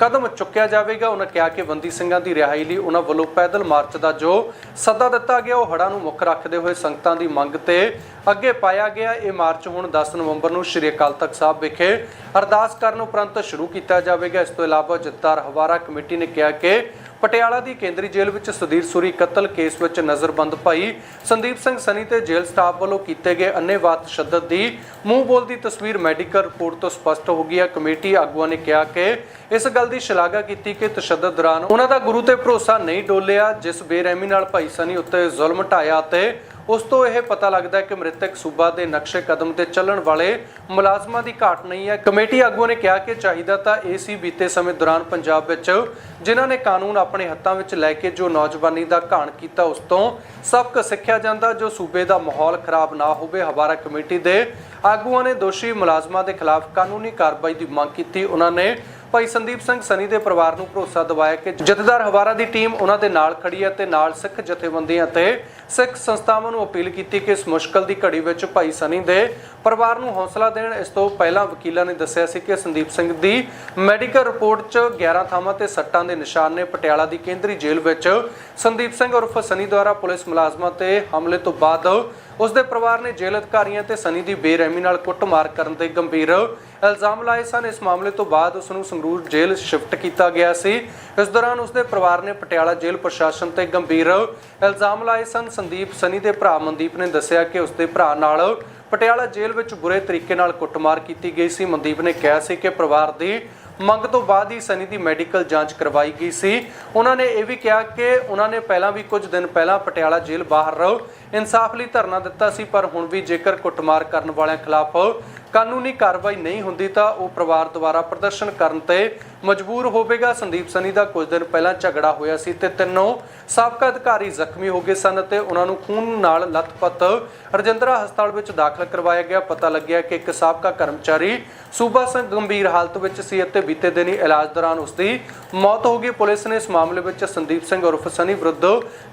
ਕਦਮ ਚੁੱਕਿਆ ਜਾਵੇਗਾ। ਉਹਨਾਂ ਕਿਹਾ ਕਿ ਬੰਦੀ ਸਿੰਘਾਂ ਦੀ ਰਿਹਾਈ ਲਈ ਉਹਨਾਂ ਵੱਲੋਂ ਪੈਦਲ ਮਾਰਚ ਦਾ ਜੋ ਸੱਦਾ ਦਿੱਤਾ ਗਿਆ, ਉਹ ਹੜ੍ਹਾਂ ਨੂੰ ਮੁੱਖ ਰੱਖਦੇ ਹੋਏ ਸੰਗਤਾਂ ਦੀ ਮੰਗ ਤੇ ਅੱਗੇ ਪਾਇਆ ਗਿਆ। ਇਹ ਮਾਰਚ ਹੁਣ 10 ਨਵੰਬਰ ਨੂੰ ਸ਼੍ਰੀ ਅਕਾਲ ਤਖਤ ਸਾਹਿਬ ਵਿਖੇ ਅਰਦਾਸ ਕਰਨ ਉਪਰੰਤ ਸ਼ੁਰੂ ਕੀਤਾ ਜਾਵੇਗਾ। ਇਸ ਤੋਂ ਇਲਾਵਾ ਜੱਤਾਰ ਹਵਾਰਾ ਕਮੇਟੀ ਨੇ ਕਿਹਾ ਕਿ ਪਟਿਆਲਾ ਦੀ ਕੇਂਦਰੀ ਜੇਲ੍ਹ ਵਿੱਚ ਸੁਧੀਰ ਸੂਰੀ ਕਤਲ ਕੇਸ ਵਿੱਚ ਨਜ਼ਰਬੰਦ ਭਾਈ ਸੰਦੀਪ ਸਿੰਘ ਸਨੀ ਤੇ ਜੇਲ੍ਹ ਸਟਾਫ ਵੱਲੋਂ ਕੀਤੇ ਗਏ ਅੰਨ੍ਹੇਵਾਹ ਤਸ਼ੱਦਦ ਦੀ ਮੂੰਹ ਬੋਲਦੀ ਤਸਵੀਰ ਮੈਡੀਕਲ ਰਿਪੋਰਟ ਤੋਂ ਸਪਸ਼ਟ ਹੋ ਗਈ ਹੈ। ਕਮੇਟੀ ਆਗੂਆਂ ਨੇ ਕਿਹਾ ਕਿ ਇਸ ਗੱਲ ਦੀ ਸ਼ਲਾਘਾ ਕੀਤੀ ਕਿ ਤਸ਼ੱਦਦ ਦੌਰਾਨ ਉਹਨਾਂ ਦਾ ਗੁਰੂ ਤੇ ਭਰੋਸਾ ਨਹੀਂ ਡੋਲਿਆ, ਜਿਸ ਬੇਰਹਿਮੀ ਨਾਲ ਭਾਈ ਸਨੀ ਉੱਤੇ ਜ਼ੁਲਮ ਢਾਇਆ ਤੇ ਉਸ ਤੋਂ ਇਹ ਪਤਾ ਲੱਗਦਾ ਹੈ ਕਿ ਮ੍ਰਿਤਕ ਸੂਬਾ ਦੇ ਨਕਸ਼ੇ ਕਦਮ ਤੇ ਚੱਲਣ ਵਾਲੇ ਮੁਲਾਜ਼ਮਾਂ ਦੀ ਘਾਟ ਨਹੀਂ ਹੈ। ਕਮੇਟੀ ਆਗੂਆਂ ਨੇ ਕਿਹਾ ਕਿ ਚਾਹੀਦਾ ਤਾਂ ਇਹ ਸੀ ਬੀਤੇ ਸਮੇਂ ਦੌਰਾਨ ਪੰਜਾਬ ਵਿੱਚ, ਜਿਨ੍ਹਾਂ ਨੇ ਕਾਨੂੰਨ ਆਪਣੇ ਹੱਥਾਂ ਵਿੱਚ ਲੈ ਕੇ ਜੋ ਨੌਜਵਾਨੀ ਦਾ ਘਾਣ ਕੀਤਾ, ਉਸ ਤੋਂ ਸਬਕ ਸਿੱਖਿਆ ਜਾਂਦਾ, ਜੋ ਸੂਬੇ ਦਾ ਮਾਹੌਲ ਖਰਾਬ ਨਾ ਹੋਵੇ, ਹਵਾਰਾ ਕਮੇਟੀ ਦੇ ਆਗੂਆਂ ਨੇ ਦੋਸ਼ੀ ਮੁਲਾਜ਼ਮਾਂ ਦੇ ਖਿਲਾਫ ਕਾਨੂੰਨੀ ਕਾਰਵਾਈ ਦੀ ਮੰਗ ਕੀਤੀ। ਉਹਨਾਂ ਨੇ ਭਾਈ ਸੰਦੀਪ ਸਿੰਘ ਸਨੀ ਦੇ ਪਰਿਵਾਰ ਨੂੰ ਭਰੋਸਾ ਦਿਵਾਇਆ ਕਿ ਜਥੇਦਾਰ ਹਵਾਰਾ ਦੀ ਟੀਮ ਉਹਨਾਂ ਦੇ ਨਾਲ ਖੜੀ ਹੈ ਤੇ ਨਾਲ ਸਿੱਖ ਜਥੇਬੰਦੀਆਂ ਤੇ ਸਿੱਖ ਸੰਸਥਾਵਾਂ ਨੂੰ ਅਪੀਲ ਕੀਤੀ ਕਿ ਇਸ ਮੁਸ਼ਕਲ ਦੀ ਘੜੀ ਵਿੱਚ ਭਾਈ ਸਨੀ ਦੇ ਪਰਿਵਾਰ ਨੂੰ ਹੌਸਲਾ ਦੇਣ। ਇਸ ਤੋਂ ਪਹਿਲਾਂ ਵਕੀਲਾਂ ਨੇ ਦੱਸਿਆ ਸੀ ਕਿ ਸੰਦੀਪ ਸਿੰਘ ਦੀ ਮੈਡੀਕਲ ਰਿਪੋਰਟ 'ਚ 11 ਥਾਵਾਂ ਤੇ ਸੱਟਾਂ ਦੇ ਨਿਸ਼ਾਨ ਨੇ। ਪਟਿਆਲਾ ਦੀ ਕੇਂਦਰੀ ਜੇਲ੍ਹ ਵਿੱਚ ਸੰਦੀਪ ਸਿੰਘ ਉਰਫ ਸਨੀ ਦੁਆਰਾ ਪੁਲਿਸ ਮੁਲਾਜ਼ਮਾਂ ਤੇ ਹਮਲੇ ਤੋਂ ਬਾਅਦ ਉਸ ਦੇ ਪਰਿਵਾਰ ਨੇ ਜੇਲ੍ਹ ਅਧਿਕਾਰੀਆਂ ਤੇ ਸਨੀ ਦੀ ਬੇਰਹਿਮੀ ਨਾਲ ਕੁੱਟਮਾਰ ਕਰਨ ਦੇ ਗੰਭੀਰ ਇਲਜ਼ਾਮ ਲਾਏ ਸਨ। ਇਸ ਮਾਮਲੇ ਤੋਂ ਬਾਅਦ ਉਸ ਨੂੰ ਸੰਗਰੂਰ ਜੇਲ੍ਹ ਸ਼ਿਫਟ ਕੀਤਾ ਗਿਆ ਸੀ। ਇਸ ਦੌਰਾਨ ਉਸ ਦੇ ਪਰਿਵਾਰ ਨੇ ਪਟਿਆਲਾ ਜੇਲ੍ਹ ਪ੍ਰਸ਼ਾਸਨ ਤੇ ਗੰਭੀਰ ਇਲਜ਼ਾਮ ਲਾਏ ਸਨ। ਸੰਦੀਪ, ਸਨੀ ਦੇ ਭਰਾ ਮਨਦੀਪ ਨੇ ਦੱਸਿਆ ਕਿ ਉਸ ਦੇ ਭਰਾ ਨਾਲ ਪਟਿਆਲਾ ਜੇਲ੍ਹ ਵਿੱਚ ਬੁਰੇ ਤਰੀਕੇ ਨਾਲ ਕੁੱਟਮਾਰ ਕੀਤੀ ਗਈ ਸੀ। ਮਨਦੀਪ ਨੇ ਕਿਹਾ ਸੀ ਕਿ ਪਰਿਵਾਰ ਦੀ ਮੰਗ ਤੋਂ ਬਾਅਦ ਹੀ ਸਨੀ ਦੀ ਮੈਡੀਕਲ ਜਾਂਚ ਕਰਵਾਈ ਗਈ ਸੀ। ਉਹਨਾਂ ਨੇ ਇਹ ਵੀ ਕਿਹਾ ਕਿ ਉਹਨਾਂ ਨੇ ਪਹਿਲਾਂ ਵੀ ਕੁਝ ਦਿਨ ਪਹਿਲਾਂ ਪਟਿਆਲਾ ਜੇਲ੍ਹ ਬਾਹਰ ਇਨਸਾਫ ਲਈ ਧਰਨਾ ਦਿੱਤਾ ਸੀ, ਪਰ ਹੁਣ ਵੀ ਜੇਕਰ ਕੁੱਟਮਾਰ ਕਰਨ ਵਾਲਿਆਂ ਖਿਲਾਫ ਕਾਨੂੰਨੀ ਕਾਰਵਾਈ ਨਹੀਂ ਹੁੰਦੀ ਤਾਂ ਉਹ ਪਰਿਵਾਰ ਦੁਆਰਾ ਪ੍ਰਦਰਸ਼ਨ ਕਰਨ ਤੇ ਮਜਬੂਰ ਹੋਵੇਗਾ। ਸੰਦੀਪ ਸਨੀ ਦਾ ਕੁਝ ਦਿਨ ਪਹਿਲਾਂ ਝਗੜਾ ਹੋਇਆ ਸੀ ਤੇ ਤਿੰਨੋਂ ਸਾਬਕਾ ਅਧਿਕਾਰੀ ਜ਼ਖਮੀ ਹੋ ਗਏ ਸਨ ਤੇ ਉਹਨਾਂ ਨੂੰ ਖੂਨ ਨਾਲ ਲੱਥਪੱਥ ਰਜਿੰਦਰਾ ਹਸਪਤਾਲ ਵਿੱਚ ਦਾਖਲ ਕਰਵਾਇਆ ਗਿਆ। ਪਤਾ ਲੱਗਿਆ ਕਿ ਇੱਕ ਸਾਬਕਾ ਕਰਮਚਾਰੀ ਸੂਬਾ ਸਿੰਘ ਗੰਭੀਰ ਹਾਲਤ ਵਿੱਚ ਸੀ ਅਤੇ ਬੀਤੇ ਦਿਨੀ ਇਲਾਜ ਦੌਰਾਨ ਉਸ ਦੀ ਮੌਤ ਹੋ ਗਈ। ਪੁਲਿਸ ਨੇ ਇਸ ਮਾਮਲੇ ਵਿੱਚ ਸੰਦੀਪ ਸਿੰਘ ਉਰਫ ਸਨੀ ਵਿਰੁੱਧ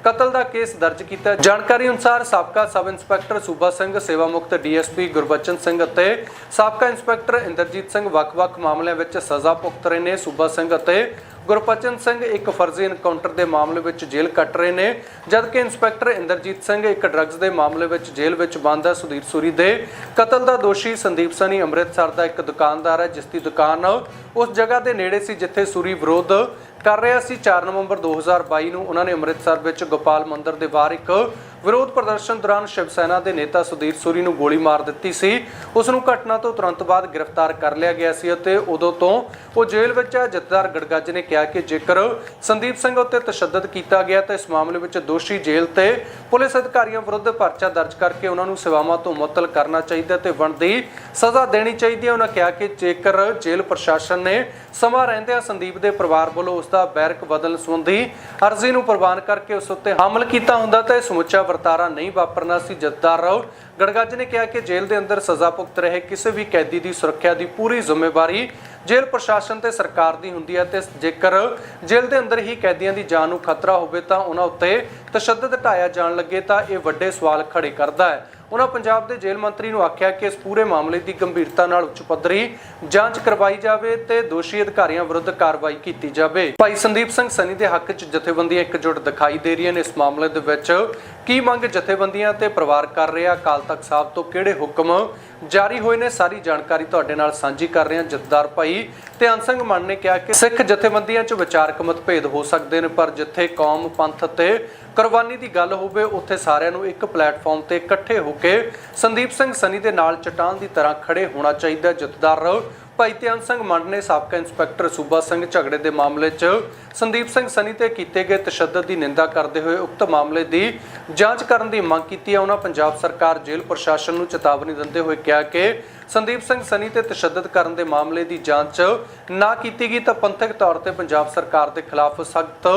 ਕਤਲ ਦਾ ਕੇਸ ਦਰਜ ਕੀਤਾ। ਜਾਣਕਾਰੀ ਅਨੁਸਾਰ ਸਾਬਕਾ ਸਬ ਇੰਸਪੈਕਟਰ ਸੂਬਾ ਸਿੰਘ, ਸੇਵਾ ਮੁਕਤ ਡੀਐਸਪੀ ਗੁਰਬਚਨ ਸਿੰਘ ਅਤੇ ਸਾਬਕਾ ਇੰਸਪੈਕਟਰ ਇੰਦਰਜੀਤ ਸਿੰਘ ਵੱਖ-ਵੱਖ ਮਾਮਲਿਆਂ ਵਿੱਚ ਸਜ਼ਾ ਭੁਗਤ ਰਹੇ ਨੇ। ਸੂਬਾ ਸਿੰਘ ਅਤੇ ਗੁਰਪਚਨ ਸਿੰਘ ਇੱਕ ਫਰਜ਼ੀ ਐਨਕਾਊਂਟਰ ਦੇ ਮਾਮਲੇ ਵਿੱਚ ਜੇਲ੍ਹ ਕੱਟ ਰਹੇ ਨੇ, ਜਦਕਿ ਇੰਸਪੈਕਟਰ ਇੰਦਰਜੀਤ ਸਿੰਘ ਇੱਕ ਡਰੱਗਸ ਦੇ ਮਾਮਲੇ ਵਿੱਚ ਜੇਲ੍ਹ ਵਿੱਚ ਬੰਦ ਹੈ ਸੁਧੀਰ ਸੂਰੀ ਦੇ। ਕਤਲ ਦਾ ਦੋਸ਼ੀ ਸੰਦੀਪ ਸਨੀ ਅੰਮ੍ਰਿਤਸਰ ਦਾ ਇੱਕ ਦੁਕਾਨਦਾਰ ਹੈ, ਜਿਸ ਦੀ ਦੁਕਾਨ ਉਸ ਜਗ੍ਹਾ ਦੇ ਨੇੜੇ ਸੀ, ਜਿੱਥੇ ਸੂਰੀ ਵਿਰੋਧ ਕਰ ਰਿਹਾ ਸੀ 4 ਨਵੰਬਰ 2022 ਨੂੰ ਉਹਨਾਂ ਨੇ ਅੰਮ੍ਰਿਤਸਰ ਵਿੱਚ ਗੋਪਾਲ ਮੰਦਿਰ ਦੇ ਬਾਹਰ ਇੱਕ ਵਿਰੋਧ ਪ੍ਰਦਰਸ਼ਨ ਦੌਰਾਨ ਸ਼ਿਵ ਸੈਨਾ ਦੇ ਨੇਤਾ ਸੁਧੀਰ ਸੂਰੀ ਨੂੰ ਗੋਲੀ ਮਾਰ ਦਿੱਤੀ ਸੀ। ਉਸ ਨੂੰ ਘਟਨਾ ਤੋਂ ਤੁਰੰਤ ਬਾਅਦ ਗ੍ਰਿਫਤਾਰ ਕਰ ਲਿਆ ਗਿਆ ਸੀ ਅਤੇ ਉਦੋਂ ਤੋਂ ਉਹ ਜੇਲ੍ਹ ਵਿੱਚ ਹੈ। ਜਥੇਦਾਰ ਗੜਗੱਜ ਨੇ ਕਿਹਾ ਕਿ ਜੇਕਰ ਸੰਦੀਪ ਸਿੰਘ ਉੱਤੇ ਤਸ਼ੱਦਦ ਕੀਤਾ ਗਿਆ ਤਾਂ ਇਸ ਮਾਮਲੇ ਵਿੱਚ ਦੋਸ਼ੀ ਜੇਲ੍ਹ ਤੇ ਪੁਲਿਸ ਅਧਿਕਾਰੀਆਂ ਵਿਰੁੱਧ ਪਰਚਾ ਦਰਜ ਕਰਕੇ ਉਹਨਾਂ ਨੂੰ ਸੇਵਾਵਾਂ ਤੋਂ ਮੁਅੱਤਲ ਕਰਨਾ ਚਾਹੀਦਾ ਤੇ ਬਣਦੀ ਸਜ਼ਾ ਦੇਣੀ ਚਾਹੀਦੀ ਹੈ। ਉਹਨਾਂ ਕਿਹਾ ਕਿ ਜੇਕਰ ਜੇਲ੍ਹ ਪ੍ਰਸ਼ਾਸਨ ਨੇ ਸਮਾਂ ਰਹਿੰਦਿਆਂ ਸੰਦੀਪ ਦੇ ਪਰਿਵਾਰ ਵੱਲੋਂ ਉਸ ਦਾ ਬੈਰਕ ਬਦਲਣ ਸੰਬੰਧੀ ਅਰਜ਼ੀ ਨੂੰ ਪ੍ਰਵਾਨ ਕਰਕੇ ਉਸ ਉੱਤੇ ਹਮਲ ਕੀਤਾ ਹੁੰਦਾ ਤਾਂ ਇਹ ਸਮੁੱਚਾ ਵਰਤਾਰਾ ਨਹੀਂ ਵਾਪਰਨਾ ਸੀ ਜਥੇਦਾਰ ਰਾਓ ਗੜਗੱਜ ਨੇ ਕਿਹਾ ਕਿ ਜੇਲ੍ਹ ਦੇ ਅੰਦਰ ਸਜ਼ਾ ਭੁਗਤ ਰਹੇ ਕਿਸੇ ਵੀ ਕੈਦੀ ਦੀ ਸੁਰੱਖਿਆ ਦੀ ਪੂਰੀ ਜ਼ਿੰਮੇਵਾਰੀ ਜੇਲ੍ਹ ਪ੍ਰਸ਼ਾਸਨ ਤੇ ਸਰਕਾਰ ਦੀ ਹੁੰਦੀ ਹੈ ਤੇ ਜੇਕਰ ਜੇਲ੍ਹ ਦੇ ਅੰਦਰ ਹੀ ਕੈਦੀਆਂ ਦੀ ਜਾਨ ਨੂੰ ਖਤਰਾ ਹੋਵੇ ਤਾਂ ਉਹਨਾਂ ਉੱਤੇ ਤਸ਼ੱਦਦ ਢਾਇਆ ਜਾਣ ਲੱਗੇ ਤਾਂ ਇਹ ਵੱਡੇ ਸਵਾਲ ਖੜੇ ਕਰਦਾ ਹੈ। ਉਹਨਾਂ ਪੰਜਾਬ ਦੇ ਜੇਲ੍ਹ ਮੰਤਰੀ ਨੂੰ ਆਖਿਆ ਕਿ ਇਸ ਪੂਰੇ ਮਾਮਲੇ ਦੀ ਗੰਭੀਰਤਾ ਨਾਲ ਉੱਚ ਪੱਧਰੀ ਜਾਂਚ ਕਰਵਾਈ ਜਾਵੇ ਤੇ ਦੋਸ਼ੀ ਅਧਿਕਾਰੀਆਂ ਵਿਰੁੱਧ ਕਾਰਵਾਈ ਕੀਤੀ ਜਾਵੇ। ਭਾਈ ਸੰਦੀਪ ਸਿੰਘ ਸਨੀ ਦੇ ਹੱਕ 'ਚ ਜਥੇਬੰਦੀਆਂ ਇਕਜੁੱਟ ਦਿਖਾਈ ਦੇ ਰਹੀਆਂ ਨੇ। ਇਸ ਮਾਮਲੇ ਦੇ ਵਿੱਚ ਕੀ ਮੰਗ ਜਥੇਬੰਦੀਆਂ ਤੇ ਪਰਿਵਾਰ ਕਰ ਰਿਹਾ ਅਕਾਲ ਤਖਤ ਸਾਹਿਬ ਤੋਂ ਕਿਹੜੇ ਹੁਕਮ ਜਾਰੀ ਹੋਏ ਨੇ? ਸਾਰੀ ਜਾਣਕਾਰੀ ਤੁਹਾਡੇ ਨਾਲ ਸਾਂਝੀ ਕਰ ਰਹੇ ਹਾਂ ਜਥੇਦਾਰ ਭਾਈ ਤੇ ਅਨਸੰਗ ਮੰਨ ਨੇ ਕਿਹਾ ਕਿ ਸਿੱਖ ਜਥੇਬੰਦੀਆਂ 'ਚ ਵਿਚਾਰਕ ਮਤਭੇਦ ਹੋ ਸਕਦੇ ਨੇ, ਪਰ ਜਿੱਥੇ ਕੌਮ, ਪੰਥ ਤੇ ਕੁਰਬਾਨੀ ਦੀ ਗੱਲ ਹੋਵੇ, ਉੱਥੇ ਸਾਰਿਆਂ ਨੂੰ ਇੱਕ ਪਲੇਟਫਾਰਮ ਤੇ ਇਕੱਠੇ ਹੋ ਕੇ ਸੰਦੀਪ ਸਿੰਘ ਸਨੀ ਦੇ ਨਾਲ ਚਟਾਨ ਦੀ ਤਰ੍ਹਾਂ ਖੜੇ ਹੋਣਾ ਚਾਹੀਦਾ ਜਥੇਦਾਰ ਭਾਈ ਧਿਆਨ ਸਿੰਘ ਮੰਡ ਨੇ ਸਾਬਕਾ ਇੰਸਪੈਕਟਰ ਸੂਬਾ ਸਿੰਘ ਝਗੜੇ ਦੇ ਮਾਮਲੇ 'ਚ ਸੰਦੀਪ ਸਿੰਘ ਸਨੀ ਤੇ ਕੀਤੇ ਗਏ ਤਸ਼ੱਦਦ ਦੀ ਨਿੰਦਾ ਕਰਦੇ ਹੋਏ ਉਕਤ ਮਾਮਲੇ ਦੀ ਜਾਂਚ ਕਰਨ ਦੀ ਮੰਗ ਕੀਤੀ ਹੈ। ਉਹਨਾਂ ਪੰਜਾਬ ਸਰਕਾਰ, ਜੇਲ੍ਹ ਪ੍ਰਸ਼ਾਸਨ ਨੂੰ ਚੇਤਾਵਨੀ ਦਿੰਦੇ ਹੋਏ ਕਿਹਾ ਕਿ ਸੰਦੀਪ ਸਿੰਘ ਸਨੀ ਤੇ ਤਸ਼ੱਦਦ ਕਰਨ ਦੇ ਮਾਮਲੇ ਦੀ ਜਾਂਚ ਨਾ ਕੀਤੀ ਗਈ ਤਾਂ ਪੰਥਕ ਤੌਰ ਤੇ ਪੰਜਾਬ ਸਰਕਾਰ ਦੇ ਖਿਲਾਫ ਸਖਤ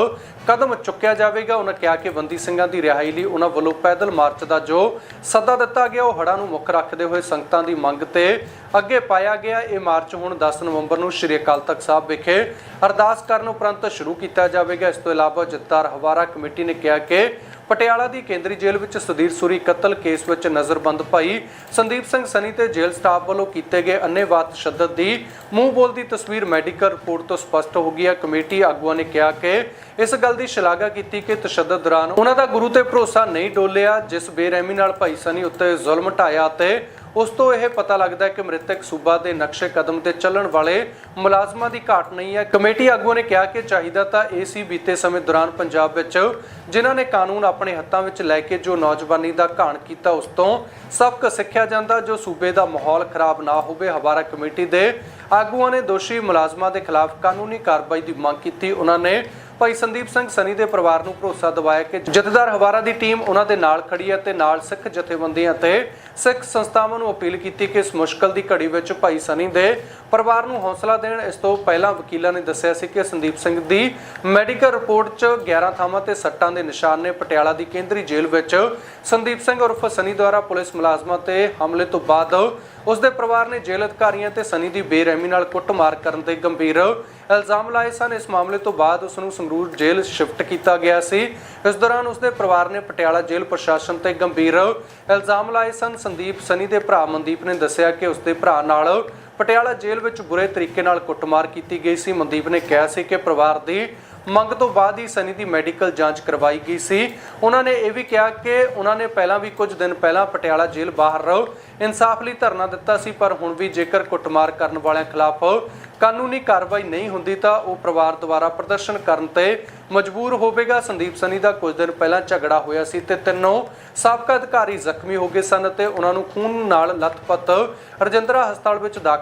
ਕਦਮ ਚੁੱਕਿਆ ਜਾਵੇਗਾ। ਉਹਨਾਂ ਕਿਹਾ ਕਿ ਬੰਦੀ ਸਿੰਘਾਂ ਦੀ ਰਿਹਾਈ ਲਈ ਉਹਨਾਂ ਵੱਲੋਂ ਪੈਦਲ ਮਾਰਚ ਦਾ ਜੋ ਸੱਦਾ ਦਿੱਤਾ ਗਿਆ, ਉਹ ਹੜ੍ਹਾਂ ਨੂੰ ਮੁੱਖ ਰੱਖਦੇ ਹੋਏ ਸੰਗਤਾਂ ਦੀ ਮੰਗ ਤੇ ਅੱਗੇ ਪਾਇਆ ਗਿਆ। ਇਹ ਮਾਰਚ ਹੁਣ 10 ਨਵੰਬਰ ਨੂੰ ਸ਼੍ਰੀ ਅਕਾਲ ਤਖਤ ਸਾਹਿਬ ਵਿਖੇ ਅਰਦਾਸ ਕਰਨ ਉਪਰੰਤ ਸ਼ੁਰੂ ਕੀਤਾ ਜਾਵੇਗਾ। ਇਸ ਤੋਂ ਇਲਾਵਾ ਜੱਤਾਰ ਹਵਾਰਾ ਕਮੇਟੀ ਨੇ ਕਿਹਾ ਕਿ ਪਟਿਆਲਾ ਦੀ ਕੇਂਦਰੀ ਜੇਲ੍ਹ ਵਿੱਚ ਸੁਧੀਰ ਸੂਰੀ ਕਤਲ ਕੇਸ ਵਿੱਚ ਨਜ਼ਰਬੰਦ ਭਾਈ ਸੰਦੀਪ ਸਿੰਘ ਸਨੀ ਤੇ ਜੇਲ੍ਹ ਸਟਾਫ ਵੱਲੋਂ ਕੀਤੇ ਗਏ ਅੰਨ੍ਹੇਵਾਹ ਤਸ਼ੱਦਦ ਦੀ ਮੂੰਹ ਬੋਲਦੀ ਤਸਵੀਰ ਮੈਡੀਕਲ ਰਿਪੋਰਟ ਤੋਂ ਸਪਸ਼ਟ ਹੋ ਗਈ ਹੈ। ਕਮੇਟੀ ਆਗੂਆਂ ਨੇ ਕਿਹਾ ਕਿ ਇਸ ਗੱਲ ਦੀ ਸ਼ਲਾਘਾ ਕੀਤੀ ਕਿ ਤਸ਼ੱਦਦ ਦੌਰਾਨ ਉਹਨਾਂ ਦਾ ਗੁਰੂ ਤੇ ਭਰੋਸਾ ਨਹੀਂ ਡੋਲਿਆ, ਜਿਸ ਬੇਰਹਿਮੀ ਨਾਲ ਭਾਈ ਸਨੀ ਉੱਤੇ ਜ਼ੁਲਮ ਢਾਇਆ ਤੇ ਉਸ ਤੋਂ ਇਹ ਪਤਾ ਲੱਗਦਾ ਹੈ ਕਿ ਮ੍ਰਿਤਕ ਸੂਬਾ ਦੇ ਨਕਸ਼ੇ ਕਦਮ ਤੇ ਚੱਲਣ ਵਾਲੇ ਮੁਲਾਜ਼ਮਾਂ ਦੀ ਘਾਟ ਨਹੀਂ ਹੈ। ਕਮੇਟੀ ਆਗੂਆਂ ਨੇ ਕਿਹਾ ਕਿ ਚਾਹੀਦਾ ਤਾਂ ਇਹ ਸੀ ਬੀਤੇ ਸਮੇਂ ਦੌਰਾਨ ਪੰਜਾਬ ਵਿੱਚ, ਜਿਨ੍ਹਾਂ ਨੇ ਕਾਨੂੰਨ ਆਪਣੇ ਹੱਥਾਂ ਵਿੱਚ ਲੈ ਕੇ ਜੋ ਨੌਜਵਾਨੀ ਦਾ ਘਾਣ ਕੀਤਾ, ਉਸ ਤੋਂ ਸਬਕ ਸਿੱਖਿਆ ਜਾਂਦਾ, ਜੋ ਸੂਬੇ ਦਾ ਮਾਹੌਲ ਖਰਾਬ ਨਾ ਹੋਵੇ, ਹਵਾਰਾ ਕਮੇਟੀ ਦੇ ਆਗੂਆਂ ਨੇ ਦੋਸ਼ੀ ਮੁਲਾਜ਼ਮਾਂ ਦੇ ਖਿਲਾਫ ਕਾਨੂੰਨੀ ਕਾਰਵਾਈ ਦੀ ਮੰਗ ਕੀਤੀ। ਉਹਨਾਂ ਨੇ ਭਾਈ ਸੰਦੀਪ ਸਿੰਘ ਸਨੀ ਦੇ ਪਰਿਵਾਰ ਨੂੰ ਭਰੋਸਾ ਦਿਵਾਇਆ ਕਿ ਜਥੇਦਾਰ ਹਵਾਰਾ ਦੀ ਟੀਮ ਉਹਨਾਂ ਦੇ ਨਾਲ ਖੜੀ ਹੈ ਤੇ ਨਾਲ ਸਿੱਖ ਜਥੇਬੰਦੀਆਂ ਤੇ ਸਿੱਖ ਸੰਸਥਾਵਾਂ ਨੂੰ ਅਪੀਲ ਕੀਤੀ ਕਿ ਇਸ ਮੁਸ਼ਕਲ ਦੀ ਘੜੀ ਵਿੱਚ ਭਾਈ ਸਨੀ ਦੇ ਪਰਿਵਾਰ ਨੂੰ ਹੌਸਲਾ ਦੇਣ। ਇਸ ਤੋਂ ਪਹਿਲਾਂ ਵਕੀਲਾਂ ਨੇ ਦੱਸਿਆ ਸੀ ਕਿ ਸੰਦੀਪ ਸਿੰਘ ਦੀ ਮੈਡੀਕਲ ਰਿਪੋਰਟ 'ਚ 11 ਥਾਵਾਂ ਤੇ ਸੱਟਾਂ ਦੇ ਨਿਸ਼ਾਨ ਨੇ ਪਟਿਆਲਾ ਦੀ ਕੇਂਦਰੀ ਜੇਲ੍ਹ ਵਿੱਚ ਸੰਦੀਪ ਸਿੰਘ ਉਰਫ ਸਨੀ ਦੁਆਰਾ ਪੁਲਿਸ ਮੁਲਾਜ਼ਮਾਂ ਤੇ ਹਮਲੇ ਤੋਂ ਬਾਅਦ ਉਸ ਦੇ ਪਰਿਵਾਰ ਨੇ ਜੇਲ੍ਹ ਅਧਿਕਾਰੀਆਂ ਤੇ ਸਨੀ ਦੀ ਬੇਰਹਿਮੀ ਨਾਲ ਕੁੱਟਮਾਰ ਕਰਨ ਦੇ ਗੰਭੀਰ ਇਲਜ਼ਾਮ ਲਾਏ ਸਨ। ਇਸ ਮਾਮਲੇ ਤੋਂ ਬਾਅਦ ਉਸ ਨੂੰ ਸੰਗਰੂਰ ਜੇਲ੍ਹ ਸ਼ਿਫਟ ਕੀਤਾ ਗਿਆ ਸੀ। ਇਸ ਦੌਰਾਨ ਉਸ ਦੇ ਪਰਿਵਾਰ ਨੇ ਪਟਿਆਲਾ ਜੇਲ੍ਹ ਪ੍ਰਸ਼ਾਸਨ ਤੇ ਗੰਭੀਰ ਇਲਜ਼ਾਮ ਲਾਏ ਸਨ। ਸੰਦੀਪ ਸਨੀ ਦੇ ਭਰਾ ਮਨਦੀਪ ਨੇ ਦੱਸਿਆ ਕਿ ਉਸ ਦੇ ਭਰਾ ਨਾਲ ਪਟਿਆਲਾ ਜੇਲ੍ਹ ਵਿੱਚ ਬੁਰੇ ਤਰੀਕੇ ਨਾਲ ਕੁੱਟਮਾਰ ਕੀਤੀ ਗਈ ਸੀ। ਮਨਦੀਪ ਨੇ ਕਿਹਾ ਸੀ ਕਿ ਪਰਿਵਾਰ ਦੀ ਮੰਗ ਤੋਂ ਬਾਅਦ ਹੀ ਸਨੀ ਦੀ ਮੈਡੀਕਲ ਜਾਂਚ ਕਰਵਾਈ ਗਈ ਸੀ। ਉਹਨਾਂ ਨੇ ਇਹ ਵੀ ਕਿਹਾ ਕਿ ਉਹਨਾਂ ਨੇ ਪਹਿਲਾਂ ਵੀ ਕੁਝ ਦਿਨ ਪਹਿਲਾਂ ਪਟਿਆਲਾ ਜੇਲ੍ਹ ਬਾਹਰ ਇਨਸਾਫ ਲਈ ਧਰਨਾ ਦਿੱਤਾ ਸੀ, ਪਰ ਹੁਣ ਵੀ ਜੇਕਰ ਕੁੱਟਮਾਰ ਕਰਨ ਵਾਲਿਆਂ ਖਿਲਾਫ ਕਾਨੂੰਨੀ ਕਾਰਵਾਈ ਨਹੀਂ ਹੁੰਦੀ ਤਾਂ ਉਹ ਪਰਿਵਾਰ ਦੁਆਰਾ ਪ੍ਰਦਰਸ਼ਨ ਕਰਨ ਤੇ ਮਜਬੂਰ ਹੋਵੇਗਾ। ਸੰਦੀਪ ਸਨੀ ਦਾ ਕੁਝ ਦਿਨ ਪਹਿਲਾਂ ਝਗੜਾ ਹੋਇਆ ਸੀ ਤੇ ਤਿੰਨੋਂ ਸਾਬਕਾ ਅਧਿਕਾਰੀ ਜ਼ਖਮੀ ਹੋ ਗਏ ਸਨ ਤੇ ਉਹਨਾਂ ਨੂੰ ਖੂਨ ਨਾਲ ਲੱਥਪੱਥ ਰਜਿੰਦਰਾ ਹਸਪਤਾਲ ਵਿੱਚ ਦਾਖਲ